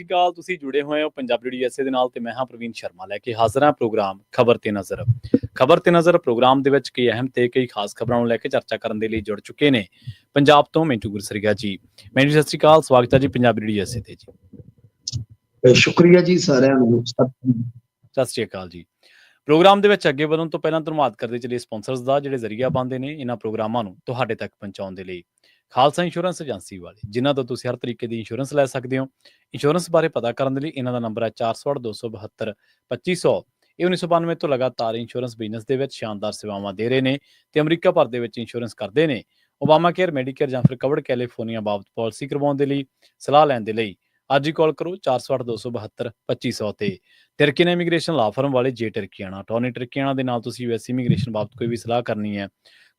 ਸਤਿ ਸ਼੍ਰੀ ਅਕਾਲ ਤੁਸੀਂ ਜੁੜੇ ਹੋਏ ਹੋ ਪੰਜਾਬ ਰੇਡੀਓ ਐਸਏ ਦੇ ਨਾਲ ਤੇ ਮੈਂ ਹਾਂ ਪ੍ਰਵੀਨ ਸ਼ਰਮਾ ਲੈ ਕੇ ਹਾਜ਼ਰ ਹਾਂ ਪ੍ਰੋਗਰਾਮ ਖਬਰ ਤੇ ਨਜ਼ਰ। ਖਬਰ ਤੇ ਨਜ਼ਰ ਪ੍ਰੋਗਰਾਮ ਦੇ ਵਿੱਚ ਕਈ ਅਹਿਮ ਤੇ ਕਈ ਖਾਸ ਖਬਰਾਂ ਨੂੰ ਲੈ ਕੇ ਚਰਚਾ ਕਰਨ ਦੇ ਲਈ ਜੁੜ ਚੁੱਕੇ ਨੇ ਪੰਜਾਬ ਤੋਂ ਮਿੰਟੂ ਗੁਰਸਰੀਆ ਜੀ। ਮੈਨੂੰ ਸਤਿ ਸ਼੍ਰੀ ਅਕਾਲ ਸਵਾਗਤ ਹੈ ਜੀ ਪੰਜਾਬ ਰੇਡੀਓ ਐਸਏ ਤੇ ਜੀ। ਸ਼ੁਕਰੀਆ ਜੀ ਸਾਰਿਆਂ ਨੂੰ। ਸਤਿ ਸ਼੍ਰੀ ਅਕਾਲ ਜੀ। ਪ੍ਰੋਗਰਾਮ ਦੇ ਵਿੱਚ ਅੱਗੇ ਵਧਣ ਤੋਂ ਪਹਿਲਾਂ ਧੰਨਵਾਦ ਕਰਦੇ ਚਲੇ ਸਪਾਂਸਰਸ ਦਾ ਜਿਹੜੇ ਜ਼ਰੀਆ ਬੰਦੇ ਨੇ ਇਹਨਾਂ ਪ੍ਰੋਗਰਾਮਾਂ ਨੂੰ ਤੁਹਾਡੇ ਤੱਕ ਪਹੁੰਚਾਉਣ ਦੇ ਲਈ। ਖਾਲਸਾ ਇੰਸ਼ੋਰੈਂਸ ਏਜੰਸੀ ਵਾਲੇ, ਜਿਨ੍ਹਾਂ ਤੋਂ ਤੁਸੀਂ ਹਰ ਤਰੀਕੇ ਦੀ ਇੰਸ਼ੋਰੈਂਸ ਲੈ ਸਕਦੇ ਹੋ। ਇੰਸ਼ੋਰੈਂਸ ਬਾਰੇ ਪਤਾ ਕਰਨ ਦੇ ਲਈ ਇਹਨਾਂ ਦਾ ਨੰਬਰ ਹੈ 4827 2500 ਇਹ 1992 ਤੋਂ ਲਗਾਤਾਰ ਇੰਸ਼ੋਰੈਂਸ ਬਿਜ਼ਨਸ ਦੇ ਵਿੱਚ ਸ਼ਾਨਦਾਰ ਸੇਵਾਵਾਂ ਦੇ ਰਹੇ ਨੇ ਤੇ ਅਮਰੀਕਾ ਭਰ ਦੇ ਵਿੱਚ ਇੰਸ਼ੋਰੈਂਸ ਕਰਦੇ ਨੇ। ਓਬਾਮਾ ਕੇਅਰ ਮੈਡੀਕੇਅਰ ਜਾਂ ਫਿਰ ਕਵਰਡ ਕੈਲੀਫੋਰਨੀਆ ਬਾਬਤ ਪਾਲਿਸੀ ਕਰਵਾਉਣ ਦੇ ਲਈ, ਸਲਾਹ ਲੈਣ ਦੇ ਲਈ। ਅੱਜ ਹੀ ਕਾਲ ਕਰੋ 4827 2500 ਤੇ। ਟਰਕੀਨਾ ਇਮੀਗ੍ਰੇਸ਼ਨ ਲਾ ਫਰਮ ਵਾਲੇ ਜੇ ਟਰਕੀਆਣਾ, ਟੋਨੀ ਟਰਕੀਆਣਾ ਦੇ ਨਾਲ ਤੁਸੀਂ ਯੂਐਸ ਇਮੀਗ੍ਰੇਸ਼ਨ ਬਾਬਤ ਕੋਈ ਵੀ ਸਲਾਹ ਕਰਨੀ ਹੈ।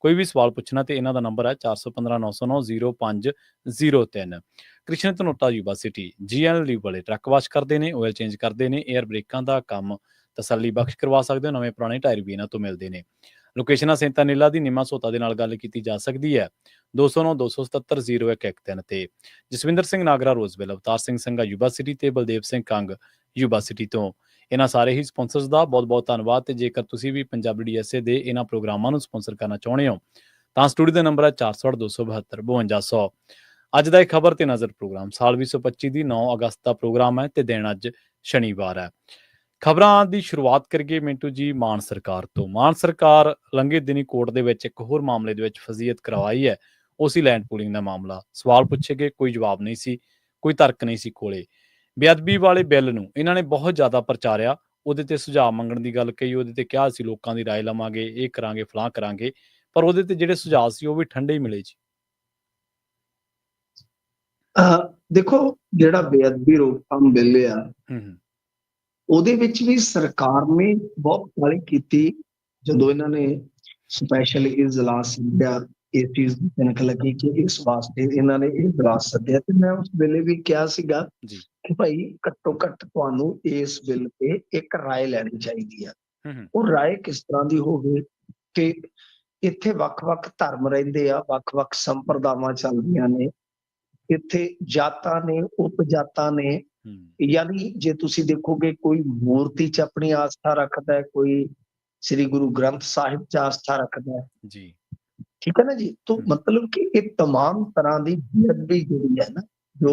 ਕੋਈ ਵੀ ਸਵਾਲ ਪੁੱਛਣਾ ਤੇ ਇਹਨਾਂ ਦਾ ਨੰਬਰ ਹੈ 4159090503 ਕ੍ਰਿਸ਼ਨ ਤਨੋਟਾ ਯੂਨੀਵਰਸਿਟੀ ਜੀਐਨਐਲ ਵਾਲੇ ਟਰੱਕ ਵਾਸ਼ ਕਰਦੇ ਨੇ ਆਇਲ ਚੇਂਜ ਕਰਦੇ ਨੇ 에ਅਰ ਬ੍ਰੇਕਾਂ ਦਾ ਕੰਮ ਤਸੱਲੀ ਬਖਸ਼ ਕਰਵਾ ਸਕਦੇ ਹੋ, ਨਵੇਂ ਪੁਰਾਣੇ ਟਾਇਰ ਵੀ ਇਹਨਾਂ ਤੋਂ ਮਿਲਦੇ ਨੇ। ਲੋਕੇਸ਼ਨਾਂ ਸੈਂਤਾ ਨੀਲਾ ਦੀ, ਨਿਮਾ ਸੋਤਾ ਦੇ ਨਾਲ ਗੱਲ ਕੀਤੀ ਜਾ ਸਕਦੀ ਹੈ। 209 277 0113 ਤੇ। ਜਸਵਿੰਦਰ ਸਿੰਘ ਨਾਗਰਾ, ਰੋਜ਼ਵੈਲ, ਅਵਤਾਰ ਸਿੰਘ ਸੰਘਾ ਯੂਨੀਵਰਸਿਟੀ ਤੇ ਬਲਦੇਵ ਸਿੰਘ ਕੰਗ ਯੂਨੀਵਰਸਿਟੀ ਤੋਂ। ਇਹਨਾਂ ਸਾਰੇ ਹੀ ਸਪਾਂਸਰਸ ਦਾ ਬਹੁਤ-ਬਹੁਤ ਧੰਨਵਾਦ ਤੇ ਜੇਕਰ ਤੁਸੀਂ ਵੀ ਪੰਜਾਬੀ ਡੀਐਸਏ ਦੇ ਇਹਨਾਂ ਪ੍ਰੋਗਰਾਮਾਂ ਨੂੰ ਸਪਾਂਸਰ ਕਰਨਾ ਚਾਹੁੰਦੇ ਹੋ, ਤਾਂ ਸਟੂਡੀਓ ਦਾ ਨੰਬਰ ਹੈ 4827 52 ਅੱਜ ਦਾ ਇਹ ਖਬਰ ਤੇ ਨਜ਼ਰ ਪ੍ਰੋਗਰਾਮ, ਸਾਲ 2025 ਦੀ 9 ਅਗਸਤ ਦਾ ਪ੍ਰੋਗਰਾਮ ਹੈ ਤੇ ਦਿਨ ਅੱਜ ਸ਼ਨੀਵਾਰ ਹੈ। ਖਬਰਾਂ ਦੀ ਸ਼ੁਰੂਆਤ ਕਰੀਏ ਮਿੰਟੂ ਜੀ, ਮਾਨ ਸਰਕਾਰ ਤੋਂ। ਮਾਨ ਸਰਕਾਰ ਲੰਘੇ ਦਿਨੀ ਕੋਰਟ ਦੇ ਵਿੱਚ ਇੱਕ ਹੋਰ ਮਾਮਲੇ ਦੇ ਵਿੱਚ ਫਜ਼ੀਅਤ ਕਰਵਾਈ ਹੈ ਉਸੇ ਲੈਂਡ ਪੂਲਿੰਗ ਦਾ ਮਾਮਲਾ। ਸਵਾਲ ਪੁੱਛੇ ਗਏ, ਕੋਈ ਜਵਾਬ ਨਹੀਂ ਸੀ, ਕੋਈ ਤਰਕ ਨਹੀਂ ਸੀ ਕੋਲੇ। ਬੇਅਦਬੀ ਵਾਲੇ ਬਿੱਲ ਨੂੰ ਇਹਨਾਂ ਨੇ ਬਹੁਤ ਜ਼ਿਆਦਾ ਪ੍ਰਚਾਰਿਆ ਉਹਦੇ ਤੇ ਸੁਝਾਅ ਮੰਗਣ ਦੀ ਗੱਲ ਕਹੀ ਉਹਦੇ ਤੇ ਕਿਹਾ ਸੀ ਲੋਕਾਂ ਦੀ رائے ਲਵਾਂਗੇ ਇਹ ਕਰਾਂਗੇ ਫਲਾਂ ਕਰਾਂਗੇ ਪਰ ਉਹਦੇ ਤੇ ਜਿਹੜੇ ਸੁਝਾਅ ਸੀ ਉਹ ਵੀ ਠੰਡੇ ਹੀ ਮਿਲੇ ਜੀ ਅਹ ਦੇਖੋ ਜਿਹੜਾ ਬੇਅਦਬੀ ਰੋਕਥਾਮ ਬਿੱਲ ਆ ਹੂੰ ਹੂੰ ਉਹਦੇ ਵਿੱਚ ਵੀ ਸਰਕਾਰ ਨੇ ਬਹੁਤ ਕਾਲੀ ਕੀਤੀ ਜਦੋਂ ਇਹਨਾਂ ਨੇ ਸਪੈਸ਼ਲ ਇਜਲਾਸ ਸੱਦਿਆ ਇਸ ਚੀਜ਼ ਦੀ ਤਨਕ ਲੱਗੀ ਕਿ ਇਸ ਵਾਸਤੇ ਇਹਨਾਂ ਨੇ ਇਹ ਇਜਲਾਸ ਸੱਦਿਆ ਤੇ ਮੈਂ ਉਸ ਵੇਲੇ ਵੀ ਕਿਹਾ ਸੀਗਾ ਜੀ। ਕਿ ਭਾਈ ਘੱਟੋ ਘੱਟ ਤੁਹਾਨੂੰ ਇਸ ਬਿੱਲ ਤੇ ਇੱਕ رائے ਲੈਣੀ ਚਾਹੀਦੀ ਆ ਹੂੰ ਹੂੰ ਉਹ رائے ਕਿਸ ਤਰ੍ਹਾਂ ਦੀ ਹੋਵੇ ਕਿ ਇੱਥੇ ਵੱਖ-ਵੱਖ ਧਰਮ ਰਹਿੰਦੇ ਆ ਵੱਖ-ਵੱਖ ਸੰਪਰਦਾਵਾਂ ਚੱਲਦੀਆਂ ਨੇ ਇੱਥੇ ਜਾਤਾਂ ਨੇ ਉਪ ਜਾਤਾਂ ਨੇ ਹੂੰ ਯਾਨੀ ਜੇ ਤੁਸੀਂ ਦੇਖੋਗੇ ਕੋਈ ਮੂਰਤੀ 'ਚ ਆਪਣੀ ਆਸਥਾ ਰੱਖਦਾ ਹੈ ਕੋਈ ਸ੍ਰੀ ਗੁਰੂ ਗ੍ਰੰਥ ਸਾਹਿਬ 'ਚ ਆਸਥਾ ਰੱਖਦਾ ਹੈ ਜੀ ਠੀਕ ਹੈ ਨਾ ਜੀ ਤੋਂ ਹਮ। ਮਤਲਬ ਕਿ ਇਹ तमाम ਤਰ੍ਹਾਂ ਦੀ ਬੇਅਦਬੀ ਜਿਹੜੀ ਹੈ ਨਾ ਜੋ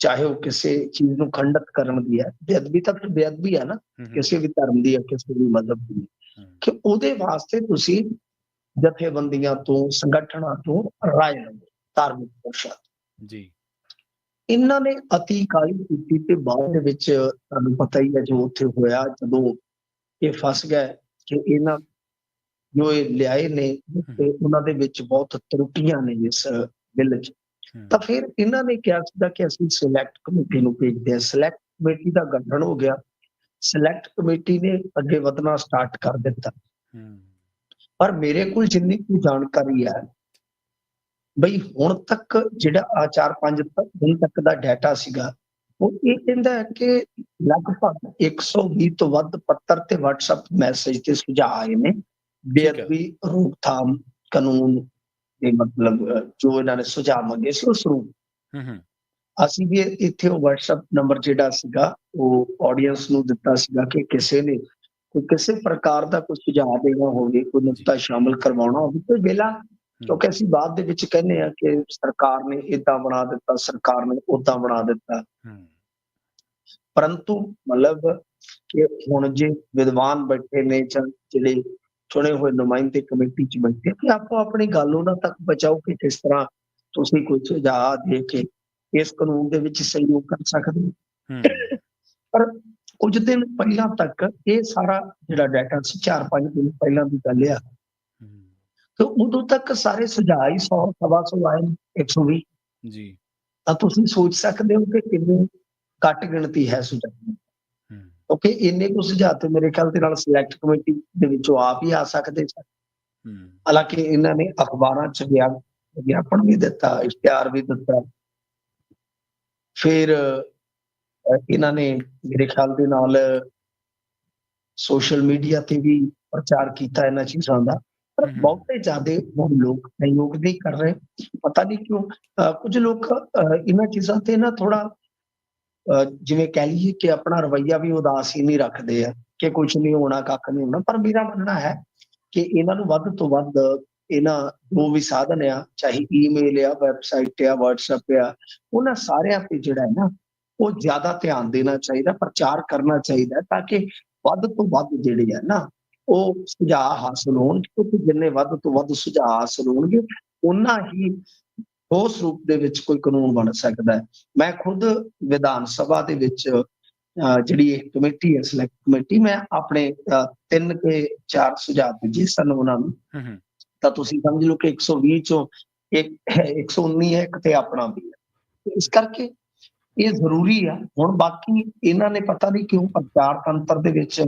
ਚਾਹੇ ਉਹ ਕਿਸੇ ਚੀਜ਼ ਨੂੰ ਖੰਡਿਤ ਕਰਨ ਦੀ ਹੈ ਬੇਅਦਬੀ ਤਾਂ ਫਿਰ ਬੇਅਦਬੀ ਹੈ ਨਾ ਹੂੰ ਹੂੰ ਕਿਸੇ ਵੀ ਧਰਮ ਦੀ ਹੈ ਕਿਸੇ ਵੀ ਮਜ਼ਹਬ ਦੀ ਹੂੰ ਕਿ ਉਹਦੇ ਵਾਸਤੇ ਤੁਸੀਂ ਜਥੇਬੰਦੀਆਂ ਤੋਂ ਸੰਗਠਨਾਂ ਤੋਂ ਰਾਏ ਲਓ ਧਾਰਮਿਕ ਪਰਿਸ਼ਦ ਜੀ ਇਹਨਾਂ ਨੇ ਅਤੀ ਕਾਲੀ ਕੀਤੀ ਤੇ ਬਾਅਦ ਦੇ ਵਿੱਚ ਤੁਹਾਨੂੰ ਪਤਾ ਹੀ ਹੈ ਜੋ ਉੱਥੇ ਹੋਇਆ ਜਦੋਂ ਇਹ ਫਸ ਗਏ ਕਿ ਇਹਨਾਂ ਜੋ ਇਹ ਲਿਆਏ ਨੇ ਤੇ ਉਹਨਾਂ ਦੇ ਵਿੱਚ ਬਹੁਤ ਤਰੁੱਟੀਆਂ ਨੇ ਇਸ ਬਿੱਲ 'ਚ। ਤਾਂ ਫਿਰ ਇਹਨਾਂ ਨੇ ਕਿਹਾ ਸੀਗਾ ਕਿ ਅਸੀਂ ਸਿਲੈਕਟ ਕਮੇਟੀ ਨੂੰ ਭੇਜਦੇ ਹਾਂ। ਸਿਲੈਕਟ ਕਮੇਟੀ ਦਾ ਗਠਨ ਹੋ ਗਿਆ। ਸਿਲੈਕਟ ਕਮੇਟੀ ਨੇ ਅੱਗੇ ਵਧਣਾ ਸਟਾਰਟ ਕਰ ਦਿੱਤਾ। ਪਰ ਮੇਰੇ ਕੋਲ ਜਿੰਨੀ ਕੁ ਜਾਣਕਾਰੀ ਹੈ ਬਈ ਹੁਣ ਤੱਕ ਜਿਹੜਾ ਆ 4-5 ਦਿਨ ਤੱਕ ਦਾ ਡਾਟਾ ਸੀਗਾ ਉਹ ਇਹ ਕਹਿੰਦਾ ਹੈ ਕਿ ਲਗਭਗ 120 ਤੋਂ ਵੱਧ ਪੱਤਰ ਤੇ WhatsApp ਮੈਸੇਜ ਤੇ ਸੁਝਾਅ ਆਏ ਨੇ। ਬੇਅਦਬੀ ਰੋਕਥਾਮ ਕਾਨੂੰਨ ਦੇ ਮਤਲਬ ਜੋ ਇਹਨਾਂ ਨੇ ਸੁਝਾਅ ਮੰਗੇ ਸੀ ਉਸ ਨੂੰ ਹੂੰ ਹੂੰ। ਅਸੀਂ ਵੀ ਇੱਥੇ ਉਹ WhatsApp ਨੰਬਰ ਜਿਹੜਾ ਸੀਗਾ ਉਹ ਆਡੀਅנס ਨੂੰ ਦਿੱਤਾ ਸੀਗਾ ਕਿ ਕਿਸੇ ਨੇ ਕੋਈ ਕਿਸੇ ਪ੍ਰਕਾਰ ਦਾ ਕੋਈ ਸੁਝਾਅ ਦੇਣਾ ਹੋਵੇ ਕੋਈ ਨੁਕਤਾ ਸ਼ਾਮਲ ਕਰਵਾਉਣਾ ਹੋਵੇ ਕੋਈ ਵੇਲਾ। ਕਿਉਂਕਿ ਅਸੀਂ ਬਾਅਦ ਦੇ ਵਿੱਚ ਕਹਿੰਦੇ ਆ ਕਿ ਸਰਕਾਰ ਨੇ ਇਦਾਂ ਬਣਾ ਦਿੱਤਾ ਸਰਕਾਰ ਨੇ ਉਦਾਂ ਬਣਾ ਦਿੱਤਾ। ਪਰੰਤੂ ਮਤਲਬ ਕਿ ਹੁਣ ਜੇ ਵਿਦਵਾਨ ਬੈਠੇ ਨੇ ਜਿਹੜੇ ਚੁਣੇ ਹੋਏ ਨੁਮਾਇੰਦੇ ਕਮੇਟੀ ਚ ਬੈਠੇ ਕਿ ਆਪੋ ਆਪਣੀ ਗੱਲ ਉਹਨਾਂ ਤੱਕ ਪਹੁੰਚਾਓ ਕਿ ਕਿਸ ਤਰ੍ਹਾਂ ਤੁਸੀਂ ਕੋਈ ਸੁਝਾਅ ਦੇ ਕੇ ਇਸ ਕਾਨੂੰਨ ਦੇ ਵਿੱਚ ਸਹਿਯੋਗ ਕਰ ਸਕਦੇ ਹੋ। ਪਰ ਕੁਝ ਦਿਨ ਪਹਿਲਾਂ ਤੱਕ ਇਹ ਸਾਰਾ ਜਿਹੜਾ ਡਾਟਾ ਸੀ 4-5 ਦਿਨ ਪਹਿਲਾਂ ਦੀ ਗੱਲ ਆ। ਤੇ ਉਦੋਂ ਤੱਕ ਸਾਰੇ ਸੁਝਾਅ ਹੀ 100 ਸਵਾ ਸੌ ਆਏ ਨੇ, 120 ਜੀ। ਤਾਂ ਤੁਸੀਂ ਸੋਚ ਸਕਦੇ ਹੋ ਕਿ ਕਿੰਨੀ ਘੱਟ ਗਿਣਤੀ ਹੈ ਸੁਝਾਅ ਕਿਉਂਕਿ ਇੰਨੇ ਕੁ ਸੁਝਾਅ ਤੇ ਮੇਰੇ ਖਿਆਲ ਦੇ ਨਾਲ ਸਿਲੈਕਟ ਕਮੇਟੀ ਦੇ ਵਿੱਚੋਂ ਆਪ ਹੀ ਆ ਸਕਦੇ ਸਨ ਹਾਲਾਂਕਿ ਇਹਨਾਂ ਨੇ ਅਖਬਾਰਾਂ 'ਚ ਵਿਗਿਆਪਨ ਵੀ ਦਿੱਤਾ ਇਸ਼ਤਿਹਾਰ ਵੀ ਦਿੱਤਾ। ਫਿਰ ਇਹਨਾਂ ਨੇ ਮੇਰੇ ਖਿਆਲ ਦੇ ਨਾਲ ਸੋਸ਼ਲ ਮੀਡੀਆ ਤੇ ਵੀ ਪ੍ਰਚਾਰ ਕੀਤਾ ਇਹਨਾਂ ਚੀਜ਼ਾਂ ਦਾ। ਪਰ। ਬਹੁਤੇ ਜ਼ਿਆਦੇ ਹੁਣ ਲੋਕ ਸਹਿਯੋਗ ਨਹੀਂ ਕਰ ਰਹੇ। ਪਤਾ ਨਹੀਂ ਕਿਉਂ ਕੁਝ ਲੋਕ ਇਹਨਾਂ ਚੀਜ਼ਾਂ ਤੇ ਨਾ ਥੋੜਾ ਜਿਵੇਂ ਕਹਿ ਲਈਏ ਕਿ ਆਪਣਾ ਰਵੱਈਆ ਵੀ ਉਦਾਸ ਹੀ ਨਹੀਂ ਰੱਖਦੇ ਆ ਕਿ ਕੁਝ ਨਹੀਂ ਹੋਣਾ, ਕੱਖ ਨਹੀਂ ਹੋਣਾ, ਪਰ ਮੇਰਾ ਮੰਨਣਾ ਹੈ ਕਿ ਇਹਨਾਂ ਨੂੰ ਵੱਧ ਤੋਂ ਵੱਧ ਇਹਨਾਂ ਜੋ ਵੀ ਸਾਧਨ ਆ, ਚਾਹੇ ਈਮੇਲ ਆ ਵੈਬਸਾਈਟ ਆ, WhatsApp ਆ, ਉਹਨਾਂ ਸਾਰਿਆਂ ਤੇ ਜਿਹੜਾ ਹੈ ਨਾ, ਉਹ ਜ਼ਿਆਦਾ ਧਿਆਨ ਦੇਣਾ ਚਾਹੀਦਾ, ਪ੍ਰਚਾਰ ਕਰਨਾ ਚਾਹੀਦਾ ਤਾਂ ਕਿ ਵੱਧ ਤੋਂ ਵੱਧ ਜਿਹੜੇ ਆ ਨਾ, ਉਹ ਸੁਝਾਅ ਹਾਸਲ ਹੋਣ, ਕਿਉਂਕਿ ਜਿੰਨੇ ਵੱਧ ਤੋਂ ਵੱਧ ਸੁਝਾਅ ਹਾਸਲ ਹੋਣਗੇ ਉਹਨਾਂ ਹੀ ਠੋਸ ਰੂਪ ਦੇ ਵਿੱਚ ਕੋਈ ਕਾਨੂੰਨ ਬਣ ਸਕਦਾ ਹੈ। ਮੈਂ ਖੁਦ ਵਿਧਾਨ ਸਭਾ ਦੇ ਵਿੱਚ ਜਿਹੜੀ ਇਹ ਕਮੇਟੀ ਹੈ ਸਿਲੈਕਟ ਕਮੇਟੀ ਮੈਂ ਆਪਣੇ ਤਿੰਨ ਕੇ ਚਾਰ ਸੁਝਾਅ ਦਿੱਤੇ ਸਨ ਉਹਨਾਂ ਨੂੰ। ਤਾਂ ਤੁਸੀਂ ਸਮਝ ਲਓ ਕਿ 120 ਚੋਂ ਇੱਕ ਹੈ 119 ਹੈ ਇੱਕ ਤੇ ਆਪਣਾ ਵੀ ਹੈ। ਇਸ ਕਰਕੇ ਇਹ ਜ਼ਰੂਰੀ ਆ। ਹੁਣ ਬਾਕੀ ਇਹਨਾਂ ਨੇ ਪਤਾ ਨਹੀਂ ਕਿਉਂ ਪ੍ਰਚਾਰ ਤੰਤਰ ਦੇ ਵਿੱਚ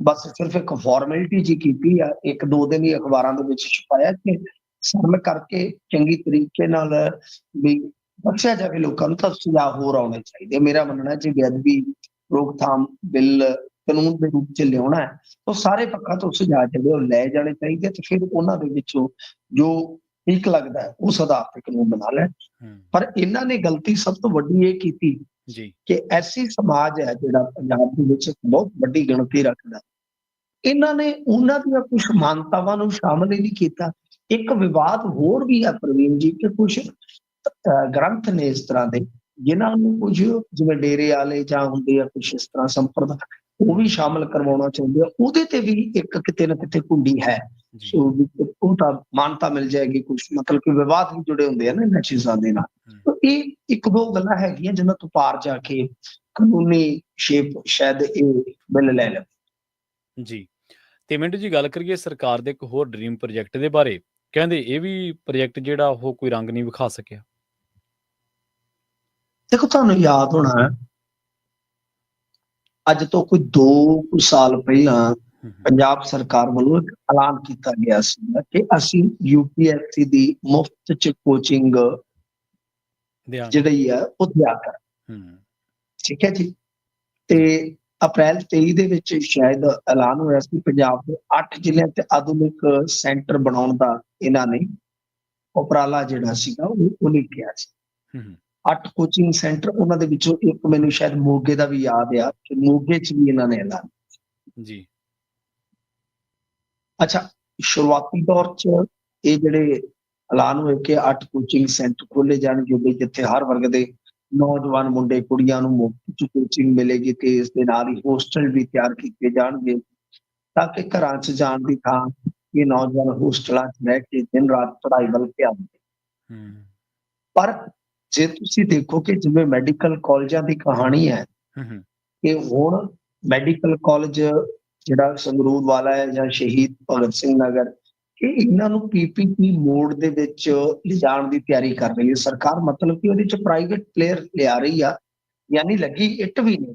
ਬਸ ਸਿਰਫ ਇੱਕ ਫਾਰਮੈਲਿਟੀ ਜੀ ਕੀਤੀ ਆ। ਇੱਕ ਦੋ ਦਿਨ ਹੀ ਅਖਬਾਰਾਂ ਦੇ ਵਿੱਚ ਛਪਾਇਆ ਕਿ ਸਰਲ ਕਰਕੇ ਚੰਗੀ ਤਰੀਕੇ ਨਾਲ ਵੀ ਬਖਸ਼ਿਆ ਜਾਵੇ ਲੋਕਾਂ ਨੂੰ ਤਾਂ ਸੁਝਾਅ ਹੋਰ ਆਉਣੇ ਚਾਹੀਦੇ ਮੇਰਾ ਮੰਨਣਾ ਜੇ ਬੇਅਦਬੀ ਰੋਕਥਾਮ ਬਿੱਲ ਕਾਨੂੰਨ ਦੇ ਰੂਪ ਚ ਲਿਆਉਣਾ ਹੈ ਤਾਂ ਸਾਰੇ ਪੱਖਾਂ ਤੋਂ ਸੁਝਾਅ ਜਿਹੜੇ ਉਹ ਲੈ ਜਾਣੇ ਚਾਹੀਦੇ ਤੇ ਫਿਰ ਉਹਨਾਂ ਦੇ ਵਿੱਚੋਂ ਜੋ ਠੀਕ ਲੱਗਦਾ ਹੈ ਉਸ ਆਧਾਰ ਤੇ ਕਾਨੂੰਨ ਬਣਾ ਹੂੰ। ਪਰ ਇਹਨਾਂ ਨੇ ਗਲਤੀ ਸਭ ਤੋਂ ਵੱਡੀ ਇਹ ਕੀਤੀ ਜੀ। ਕਿ ਐਸੀ ਸਮਾਜ ਹੈ ਜਿਹੜਾ ਪੰਜਾਬ ਦੇ ਵਿੱਚ ਬਹੁਤ ਵੱਡੀ ਗਿਣਤੀ ਰੱਖਦਾ। ਇਹਨਾਂ ਨੇ ਉਹਨਾਂ ਦੀਆਂ ਕੁਝ ਮਾਨਤਾਵਾਂ ਨੂੰ ਸ਼ਾਮਲ ਹੀ ਨਹੀਂ ਕੀਤਾ। ਇੱਕ ਵਿਵਾਦ ਹੋਰ ਵੀ ਹੈ ਪ੍ਰਵੀਨ ਜੀ ਕਿ ਕੁਝ ਗ੍ਰੰਥ ਨੇ ਇਸ ਤਰ੍ਹਾਂ ਦੇ ਜਿਨ੍ਹਾਂ ਨੂੰ ਕੁਝ ਜਿਵੇਂ ਡੇਰੇ ਵਾਲੇ ਜਾਂ ਹੁੰਦੇ ਆ ਕੁਝ ਇਸ ਤਰ੍ਹਾਂ ਸੰਪਰਦਾ ਉਹ ਵੀ ਸ਼ਾਮਲ ਕਰਵਾਉਣਾ ਚਾਹੁੰਦੇ ਆ। ਉਹਦੇ ਤੇ ਵੀ ਇੱਕ ਕਿਤੇ ਨਾ ਕਿਤੇ ਕੁੰਡੀ ਹੈ। ਸੋ ਵੀ ਉਹ ਤਾਂ ਮਾਨਤਾ ਮਿਲ ਜਾਏਗੀ ਕੁਝ ਮਤਲਬ ਕਿ ਵਿਵਾਦ ਵੀ ਜੁੜੇ ਹੁੰਦੇ ਆ ਨਾ ਇਹਨਾਂ ਚੀਜ਼ਾਂ ਦੇ ਨਾਲ। ਤਾਂ ਇਹ ਇੱਕ ਦੋ ਗੱਲਾਂ ਹੈਗੀਆਂ ਜਿਨ੍ਹਾਂ ਤੋਂ ਪਾਰ ਜਾ ਕੇ ਕਾਨੂੰਨੀ ਸ਼ੇਪ ਸ਼ਾਇਦ ਇਹ ਬਿੱਲ ਲੈ ਲਵੇ। ਜੀ। ਤੇ ਮਿੰਟੂ ਜੀ ਗੱਲ ਕਰੀਏ ਸਰਕਾਰ ਦੇ ਇੱਕ ਹੋਰ ਡ੍ਰੀਮ ਪ੍ਰੋਜੈਕਟ ਦੇ ਬਾਰੇ। ਕਹਿੰਦੇ ਇਹ ਵੀ ਪ੍ਰੋਜੈਕਟ ਜਿਹੜਾ ਉਹ ਕੋਈ ਰੰਗ ਨਹੀਂ ਵਿਖਾ ਸਕਿਆ। ਦੇਖੋ ਤੁਹਾਨੂੰ ਯਾਦ ਹੋਣਾ ਹੈ, ਅੱਜ ਤੋਂ ਕੋਈ 2 ਕੁ ਸਾਲ ਪਹਿਲਾਂ ਪੰਜਾਬ ਸਰਕਾਰ ਵੱਲੋਂ ਇੱਕ ਐਲਾਨ ਕੀਤਾ ਗਿਆ ਸੀ ਕਿ ਅਸੀਂ ਯੂਪੀਐਸਸੀ ਦੀ ਮੁਫਤ ਚ ਕੋਚਿੰਗ ਜਿਹੜੀ ਹੈ ਉਹ ਦਿਆ ਕਰ ਹੂੰ। ਠੀਕ ਹੈ ਜੀ? ਤੇ ਅਪ੍ਰੈਲ 23 ਦੇ ਵਿੱਚ ਸ਼ਾਇਦ ਐਲਾਨ ਹੋਇਆ ਸੀ ਪੰਜਾਬ ਦੇ 8 ਜ਼ਿਲ੍ਹਿਆਂ ਤੇ ਆਧੁਨਿਕ ਸੈਂਟਰ ਬਣਾਉਣ ਦਾ ਇਹਨਾਂ ਨੇ ਉਪਰਾਲਾ ਜਿਹੜਾ ਸੀਗਾ ਉਹ ਉਹ ਲਿਖਿਆ ਸੀ। ਅੱਠ ਕੋਚਿੰਗ ਸੈਂਟਰ ਉਹਨਾਂ ਦੇ ਵਿੱਚੋਂ ਇੱਕ ਮੈਨੂੰ ਸ਼ਾਇਦ ਮੋਗੇ ਦਾ ਵੀ ਯਾਦ ਆ ਕਿ ਮੋਗੇ 'ਚ ਵੀ ਇਹਨਾਂ ਨੇ ਐਲਾਨ ਜੀ। ਅੱਛਾ ਸ਼ੁਰੂਆਤੀ ਦੌਰ 'ਚ ਇਹ ਜਿਹੜੇ ਐਲਾਨ ਹੋਏ ਕਿ ਅੱਠ ਕੋਚਿੰਗ ਸੈਂਟਰ ਖੋਲੇ ਜਾਣਗੇ ਜਿੱਥੇ ਹਰ ਵਰਗ ਦੇ ਨੌਜਵਾਨ ਮੁੰਡੇ ਕੁੜੀਆਂ ਨੂੰ ਮੁਫਤ ਕੋਚਿੰਗ ਮਿਲੇਗੀ ਤੇ ਇਸ ਦੇ ਨਾਲ ਹੀ ਹੋਸਟਲ ਵੀ ਤਿਆਰ ਕੀਤੇ ਜਾਣਗੇ। ਤਾਂ ਕਿ ਘਰਾਂ 'ਚ ਜਾਣ ਦੀ ਥਾਂ ਇਹ ਨੌਜਵਾਨ ਹੋਸਟਲਾਂ 'ਚ ਰਹਿ ਕੇ ਦਿਨ ਰਾਤ ਪੜ੍ਹਾਈ ਵੱਲ ਧਿਆਨ ਹੂੰ। ਪਰ ਜੇ ਤੁਸੀਂ ਦੇਖੋ ਕਿ ਜਿਵੇਂ ਮੈਡੀਕਲ ਕਾਲਜਾਂ ਦੀ ਕਹਾਣੀ ਹੈ ਹੂੰ, ਹੂੰ, ਕਿ ਹੁਣ ਮੈਡੀਕਲ ਕਾਲਜ ਜਿਹੜਾ ਸੰਗਰੂਰ ਵਾਲਾ ਹੈ ਜਾਂ ਸ਼ਹੀਦ ਭਗਤ ਸਿੰਘ ਨਗਰ ਕਿ ਇਹਨਾਂ ਨੂੰ ਪੀਪੀਪੀ ਮੋਡ ਦੇ ਵਿੱਚ ਲਿਜਾਣ ਦੀ ਤਿਆਰੀ ਕਰ ਰਹੀ ਹੈ ਸਰਕਾਰ। ਮਤਲਬ ਕਿ ਉਹਦੇ ਚ ਪ੍ਰਾਈਵੇਟ ਪਲੇਅਰ ਲਿਆ ਰਹੀ ਆ ਯਾਨੀ ਲੱਗੀ ਇੱਟ ਵੀ ਨਹੀਂ।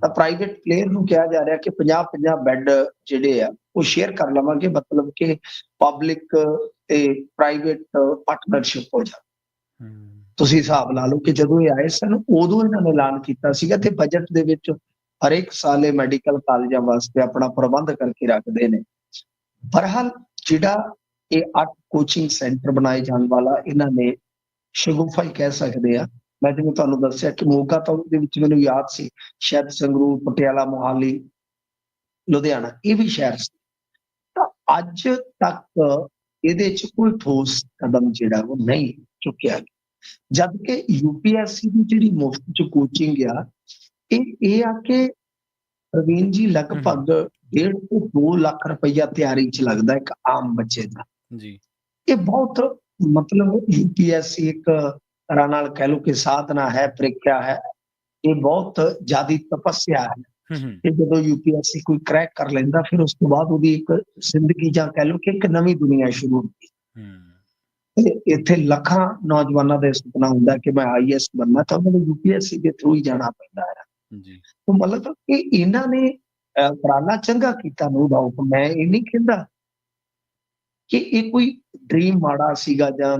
ਤਾਂ ਪ੍ਰਾਈਵੇਟ ਪਲੇਅਰ ਨੂੰ ਕਿਹਾ ਜਾ ਰਿਹਾ ਕਿ 50 50 ਬੈੱਡ ਜਿਹੜੇ ਆ ਉਹ ਸ਼ੇਅਰ ਕਰ ਲਵਾਂਗੇ ਮਤਲਬ ਕਿ ਪਬਲਿਕ ਤੇ ਪ੍ਰਾਈਵੇਟ ਪਾਰਟਨਰਸ਼ਿਪ ਹੋ ਜਾ ਤੁਸੀਂ ਹਿਸਾਬ ਲਾ ਲਓ ਕਿ ਜਦੋਂ ਇਹ ਆਏ ਸਨ ਉਦੋਂ ਇਹਨਾਂ ਨੇ ਐਲਾਨ ਕੀਤਾ ਸੀਗਾ ਤੇ ਬਜਟ ਦੇ ਵਿੱਚ ਹਰੇਕ ਸਾਲ ਇਹ ਮੈਡੀਕਲ ਕਾਲਜਾਂ ਵਾਸਤੇ ਆਪਣਾ ਪ੍ਰਬੰਧ ਕਰਕੇ ਰੱਖਦੇ ਨੇ। ਬਹਰਹਾਲ ਜਿਹੜਾ ਇਹ ਅੱਠ ਕੋਚਿੰਗ ਸੈਂਟਰ ਬਣਾਏ ਜਾਣ ਵਾਲਾ ਇਹਨਾਂ ਨੇ ਸ਼ਗੁਫਾ ਹੀ ਕਹਿ ਸਕਦੇ ਆ। ਮੈਂ ਜਿਵੇਂ ਤੁਹਾਨੂੰ ਦੱਸਿਆ ਕਿ ਮੋਗਾ ਤਾਂ ਉਹਦੇ ਵਿੱਚ ਮੈਨੂੰ ਯਾਦ ਸੀ ਸ਼ਾਇਦ ਸੰਗਰੂਰ, ਪਟਿਆਲਾ, ਮੋਹਾਲੀ, ਲੁਧਿਆਣਾ, ਇਹ ਵੀ ਸ਼ਹਿਰ ਸੀ। ਤਾਂ ਅੱਜ ਤੱਕ ਇਹਦੇ 'ਚ ਕੋਈ ਠੋਸ ਕਦਮ ਜਿਹੜਾ ਉਹ ਨਹੀਂ ਚੁੱਕਿਆ ਗਿਆ। ਜਦ ਕਿ ਯੂਪੀਐਸਸੀ ਦੀ ਜਿਹੜੀ ਮੁਫਤ ਚ ਕੋਚਿੰਗ ਆ, ਇਹ ਇਹ ਆ ਕਿ ਰਵੀਨ ਜੀ ਲਗਭਗ 1.5 ਤੋਂ 2 ਲੱਖ ਰੁਪਈਆ ਤਿਆਰੀ ਚ ਲੱਗਦਾ ਇੱਕ ਆਮ ਬੱਚੇ ਦਾ। ਜੀ। ਇਹ ਬਹੁਤ ਮਤਲਬ ਯੂਪੀਐਸਸੀ ਇੱਕ ਤਰ੍ਹਾਂ ਨਾਲ ਕਹਿ ਲਓ ਕਿ ਸਾਧਨਾ ਹੈ ਪ੍ਰੀਖਿਆ ਹੈ। ਇਹ ਬਹੁਤ ਜ਼ਿਆਦੀ ਤਪੱਸਿਆ ਹੈ। ਕਿ ਜਦੋਂ ਯੂਪੀਐਸਸੀ ਕੋਈ ਕ੍ਰੈਕ ਕਰ ਲੈਂਦਾ ਫਿਰ ਉਸ ਤੋਂ ਬਾਅਦ ਉਹਦੀ ਇੱਕ ਜ਼ਿੰਦਗੀ ਜਾਂ ਕਹਿ ਲਓ ਕਿ ਇੱਕ ਨਵੀਂ ਦੁਨੀਆ ਸ਼ੁਰੂ ਹੁੰਦੀ ਤੇ ਇੱਥੇ ਲੱਖਾਂ ਨੌਜਵਾਨਾਂ ਦਾ ਸੁਪਨਾ ਹੁੰਦਾ ਕਿ ਮੈਂ ਆਈਐਸ ਬਣਨਾ ਤਾਂ ਉਹਨਾਂ ਨੂੰ ਯੂਪੀਐਸਸੀ ਦੇ ਥਰੂ ਹੀ ਜਾਣਾ ਪੈਂਦਾ ਹੈ। ਜੀ। ਤਾਂ ਮਤਲਬ ਕਿ ਇਹਨਾਂ ਨੇ ਉਪਰਾਲਾ ਚੰਗਾ ਕੀਤਾ ਨੋ ਡਾਊਟ ਮੈਂ ਇਹ ਨਹੀਂ ਕਹਿੰਦਾ ਕਿ ਇਹ ਕੋਈ ਡ੍ਰੀਮ ਮਾੜਾ ਸੀਗਾ ਜਾਂ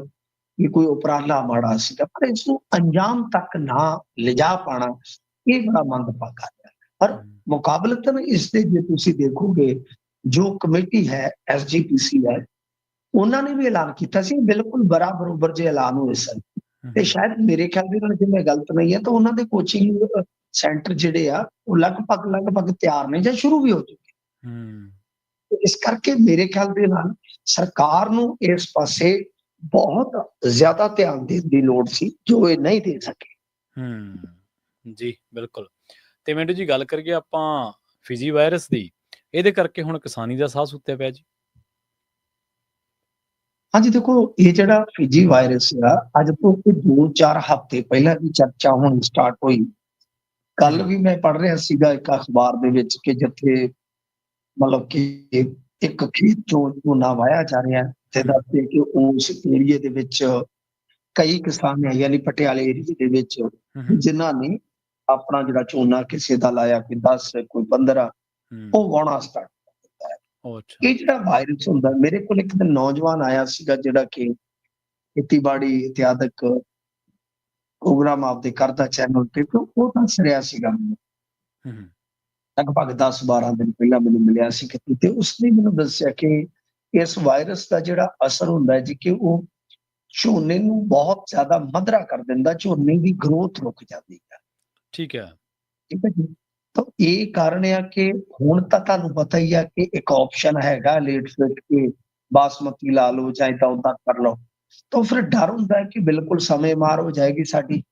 ਇਹ ਕੋਈ ਉਪਰਾਲਾ ਮਾੜਾ ਸੀਗਾ ਪਰ ਇਸ ਨੂੰ ਅੰਜਾਮ ਤੱਕ ਨਾ ਲਿਜਾ ਪਾਣਾ ਇਹ ਬੜਾ ਮੰਦਭਾਗਾ ਹੈ। ਪਰ ਮੁਕਾਬਲਤਨ ਇਸ ਦੇ ਜੇ ਤੁਸੀਂ ਦੇਖੋਗੇ ਜੋ ਕਮੇਟੀ ਹੈ ਐਸਜੀਪੀਸੀ ਹੈ ਉਹਨਾਂ ਨੇ ਵੀ ਐਲਾਨ ਕੀਤਾ ਸੀ ਬਿਲਕੁਲ ਬਰਾਬਰ ਬਰਾਬਰ ਜੇ ਐਲਾਨ ਹੋਏ ਸਨ। ਤੇ ਸ਼ਾਇਦ ਮੇਰੇ ਖਿਆਲ ਦੇ ਨਾਲ ਜੇ ਮੈਂ ਗਲਤ ਨਹੀਂ ਹੈ ਤਾਂ ਉਹਨਾਂ ਦੇ ਕੋਚਿੰਗ ਸੈਂਟਰ ਜਿਹੜੇ ਆ ਉਹ ਲਗਭਗ ਲਗਭਗ ਤਿਆਰ ਨੇ ਜਾਂ ਸ਼ੁਰੂ ਵੀ ਹੋ ਚੁੱਕੇ ਹੂੰ ਇਸ ਕਰਕੇ ਮੇਰੇ ਖਿਆਲ ਦੇ ਨਾਲ ਸਰਕਾਰ ਨੂੰ ਇਸ ਪਾਸੇ ਬਹੁਤ ਜ਼ਿਆਦਾ ਧਿਆਨ ਦੇਣ ਦੀ ਲੋੜ ਸੀ ਜੋ ਇਹ ਨਹੀਂ ਦੇ ਸਕੇ। ਹੂੰ ਜੀ ਬਿਲਕੁਲ। ਤੇ ਮਿੰਟੂ ਜੀ ਗੱਲ ਕਰੀਏ ਆਪਾਂ ਫਿਜੀ ਵਾਇਰਸ ਦੀ ਇਹਦੇ ਕਰਕੇ ਹੁਣ ਕਿਸਾਨੀ ਦਾ ਸਾਹ ਸੁੱਤਿਆ ਪਿਆ ਜੀ। ਹਾਂਜੀ ਦੇਖੋ ਇਹ ਜਿਹੜਾ ਫਿਜੀ ਵਾਇਰਸ ਆ ਅੱਜ ਤੋਂ ਕੋਈ 2-4 ਹਫ਼ਤੇ ਪਹਿਲਾਂ ਦੀ ਚਰਚਾ ਹੋਣੀ ਸਟਾਰਟ ਹੋਈ। ਕੱਲ ਵੀ ਮੈਂ ਪੜ੍ਹ ਰਿਹਾ ਸੀਗਾ ਇੱਕ ਅਖਬਾਰ ਦੇ ਵਿੱਚ ਕਿ ਜਿੱਥੇ ਮਤਲਬ ਕਿ ਇੱਕ ਖੇਤ ਚੋਂ ਝੋਨਾ ਵਾਇਆ ਜਾ ਰਿਹਾ ਤੇ ਦੱਸਦੇ ਕਿ ਉਸ ਏਰੀਏ ਦੇ ਵਿੱਚ ਕਈ ਕਿਸਾਨ ਹੈ ਯਾਨੀ ਪਟਿਆਲੇ ਏਰੀਏ ਦੇ ਵਿੱਚ ਜਿਨ੍ਹਾਂ ਨੇ ਆਪਣਾ ਜਿਹੜਾ ਝੋਨਾ ਕਿਸੇ ਦਾ ਲਾਇਆ ਕੋਈ 10 ਕੋਈ 15 ਹੂੰ ਉਹ ਵਾਉਣਾ ਸਟਾਰਟ ਇਹ ਜਿਹੜਾ ਵਾਇਰਸ ਹੁੰਦਾ ਮੇਰੇ ਕੋਲ ਇੱਕ ਦਿਨ ਨੌਜਵਾਨ ਆਇਆ ਸੀਗਾ ਜਿਹੜਾ ਕਿ ਖੇਤੀਬਾੜੀ ਇਤਿਆਦਕ ਪ੍ਰੋਗਰਾਮ ਆਪਦੇ ਕਰਦਾ ਚੈਨਲ ਤੇ ਤੇ ਉਹ ਦੱਸ ਰਿਹਾ ਸੀਗਾ ਮੈਨੂੰ। ਹੂੰ ਲਗਭਗ 10 12 ਦਿਨ ਪਹਿਲਾਂ ਮੈਨੂੰ ਮਿਲਿਆ ਸੀ ਕਿਤੇ ਤੇ ਉਸਨੇ ਮੈਨੂੰ ਦੱਸਿਆ ਕਿ ਇਸ ਵਾਇਰਸ ਦਾ ਜਿਹੜਾ ਅਸਰ ਹੁੰਦਾ ਹੈ ਜੀ ਕਿ ਉਹ ਝੋਨੇ ਨੂੰ ਬਹੁਤ ਜ਼ਿਆਦਾ ਮਧਰਾ ਕਰ ਦਿੰਦਾ ਝੋਨੇ ਦੀ ਗਰੋਥ ਰੁਕ ਜਾਂਦੀ ਹੈ। ਠੀਕ ਹੈ। ਠੀਕ ਹੈ ਜੀ। ਤਾਂ ਇਹ ਕਾਰਨ ਆ ਕਿ ਹੁਣ ਤਾਂ ਤੁਹਾਨੂੰ ਪਤਾ ਹੀ ਆ ਕਿ ਇੱਕ ਆਪਸ਼ਨ ਹੈਗਾ ਲੇਟ ਫਿਟ ਕੇ ਬਾਸਮਤੀ ਲਾ ਲਓ ਜਾਂ ਤਾਂ ਉਦਾਂ ਕਰ ਲਓ। ਤਾਂ ਫਿਰ ਡਰ ਹੁੰਦਾ ਕਿ ਬਿਲਕੁਲ ਸਮੇਂ ਮਾਰ ਹੋ ਜਾਏਗੀ ਸਾਡੀ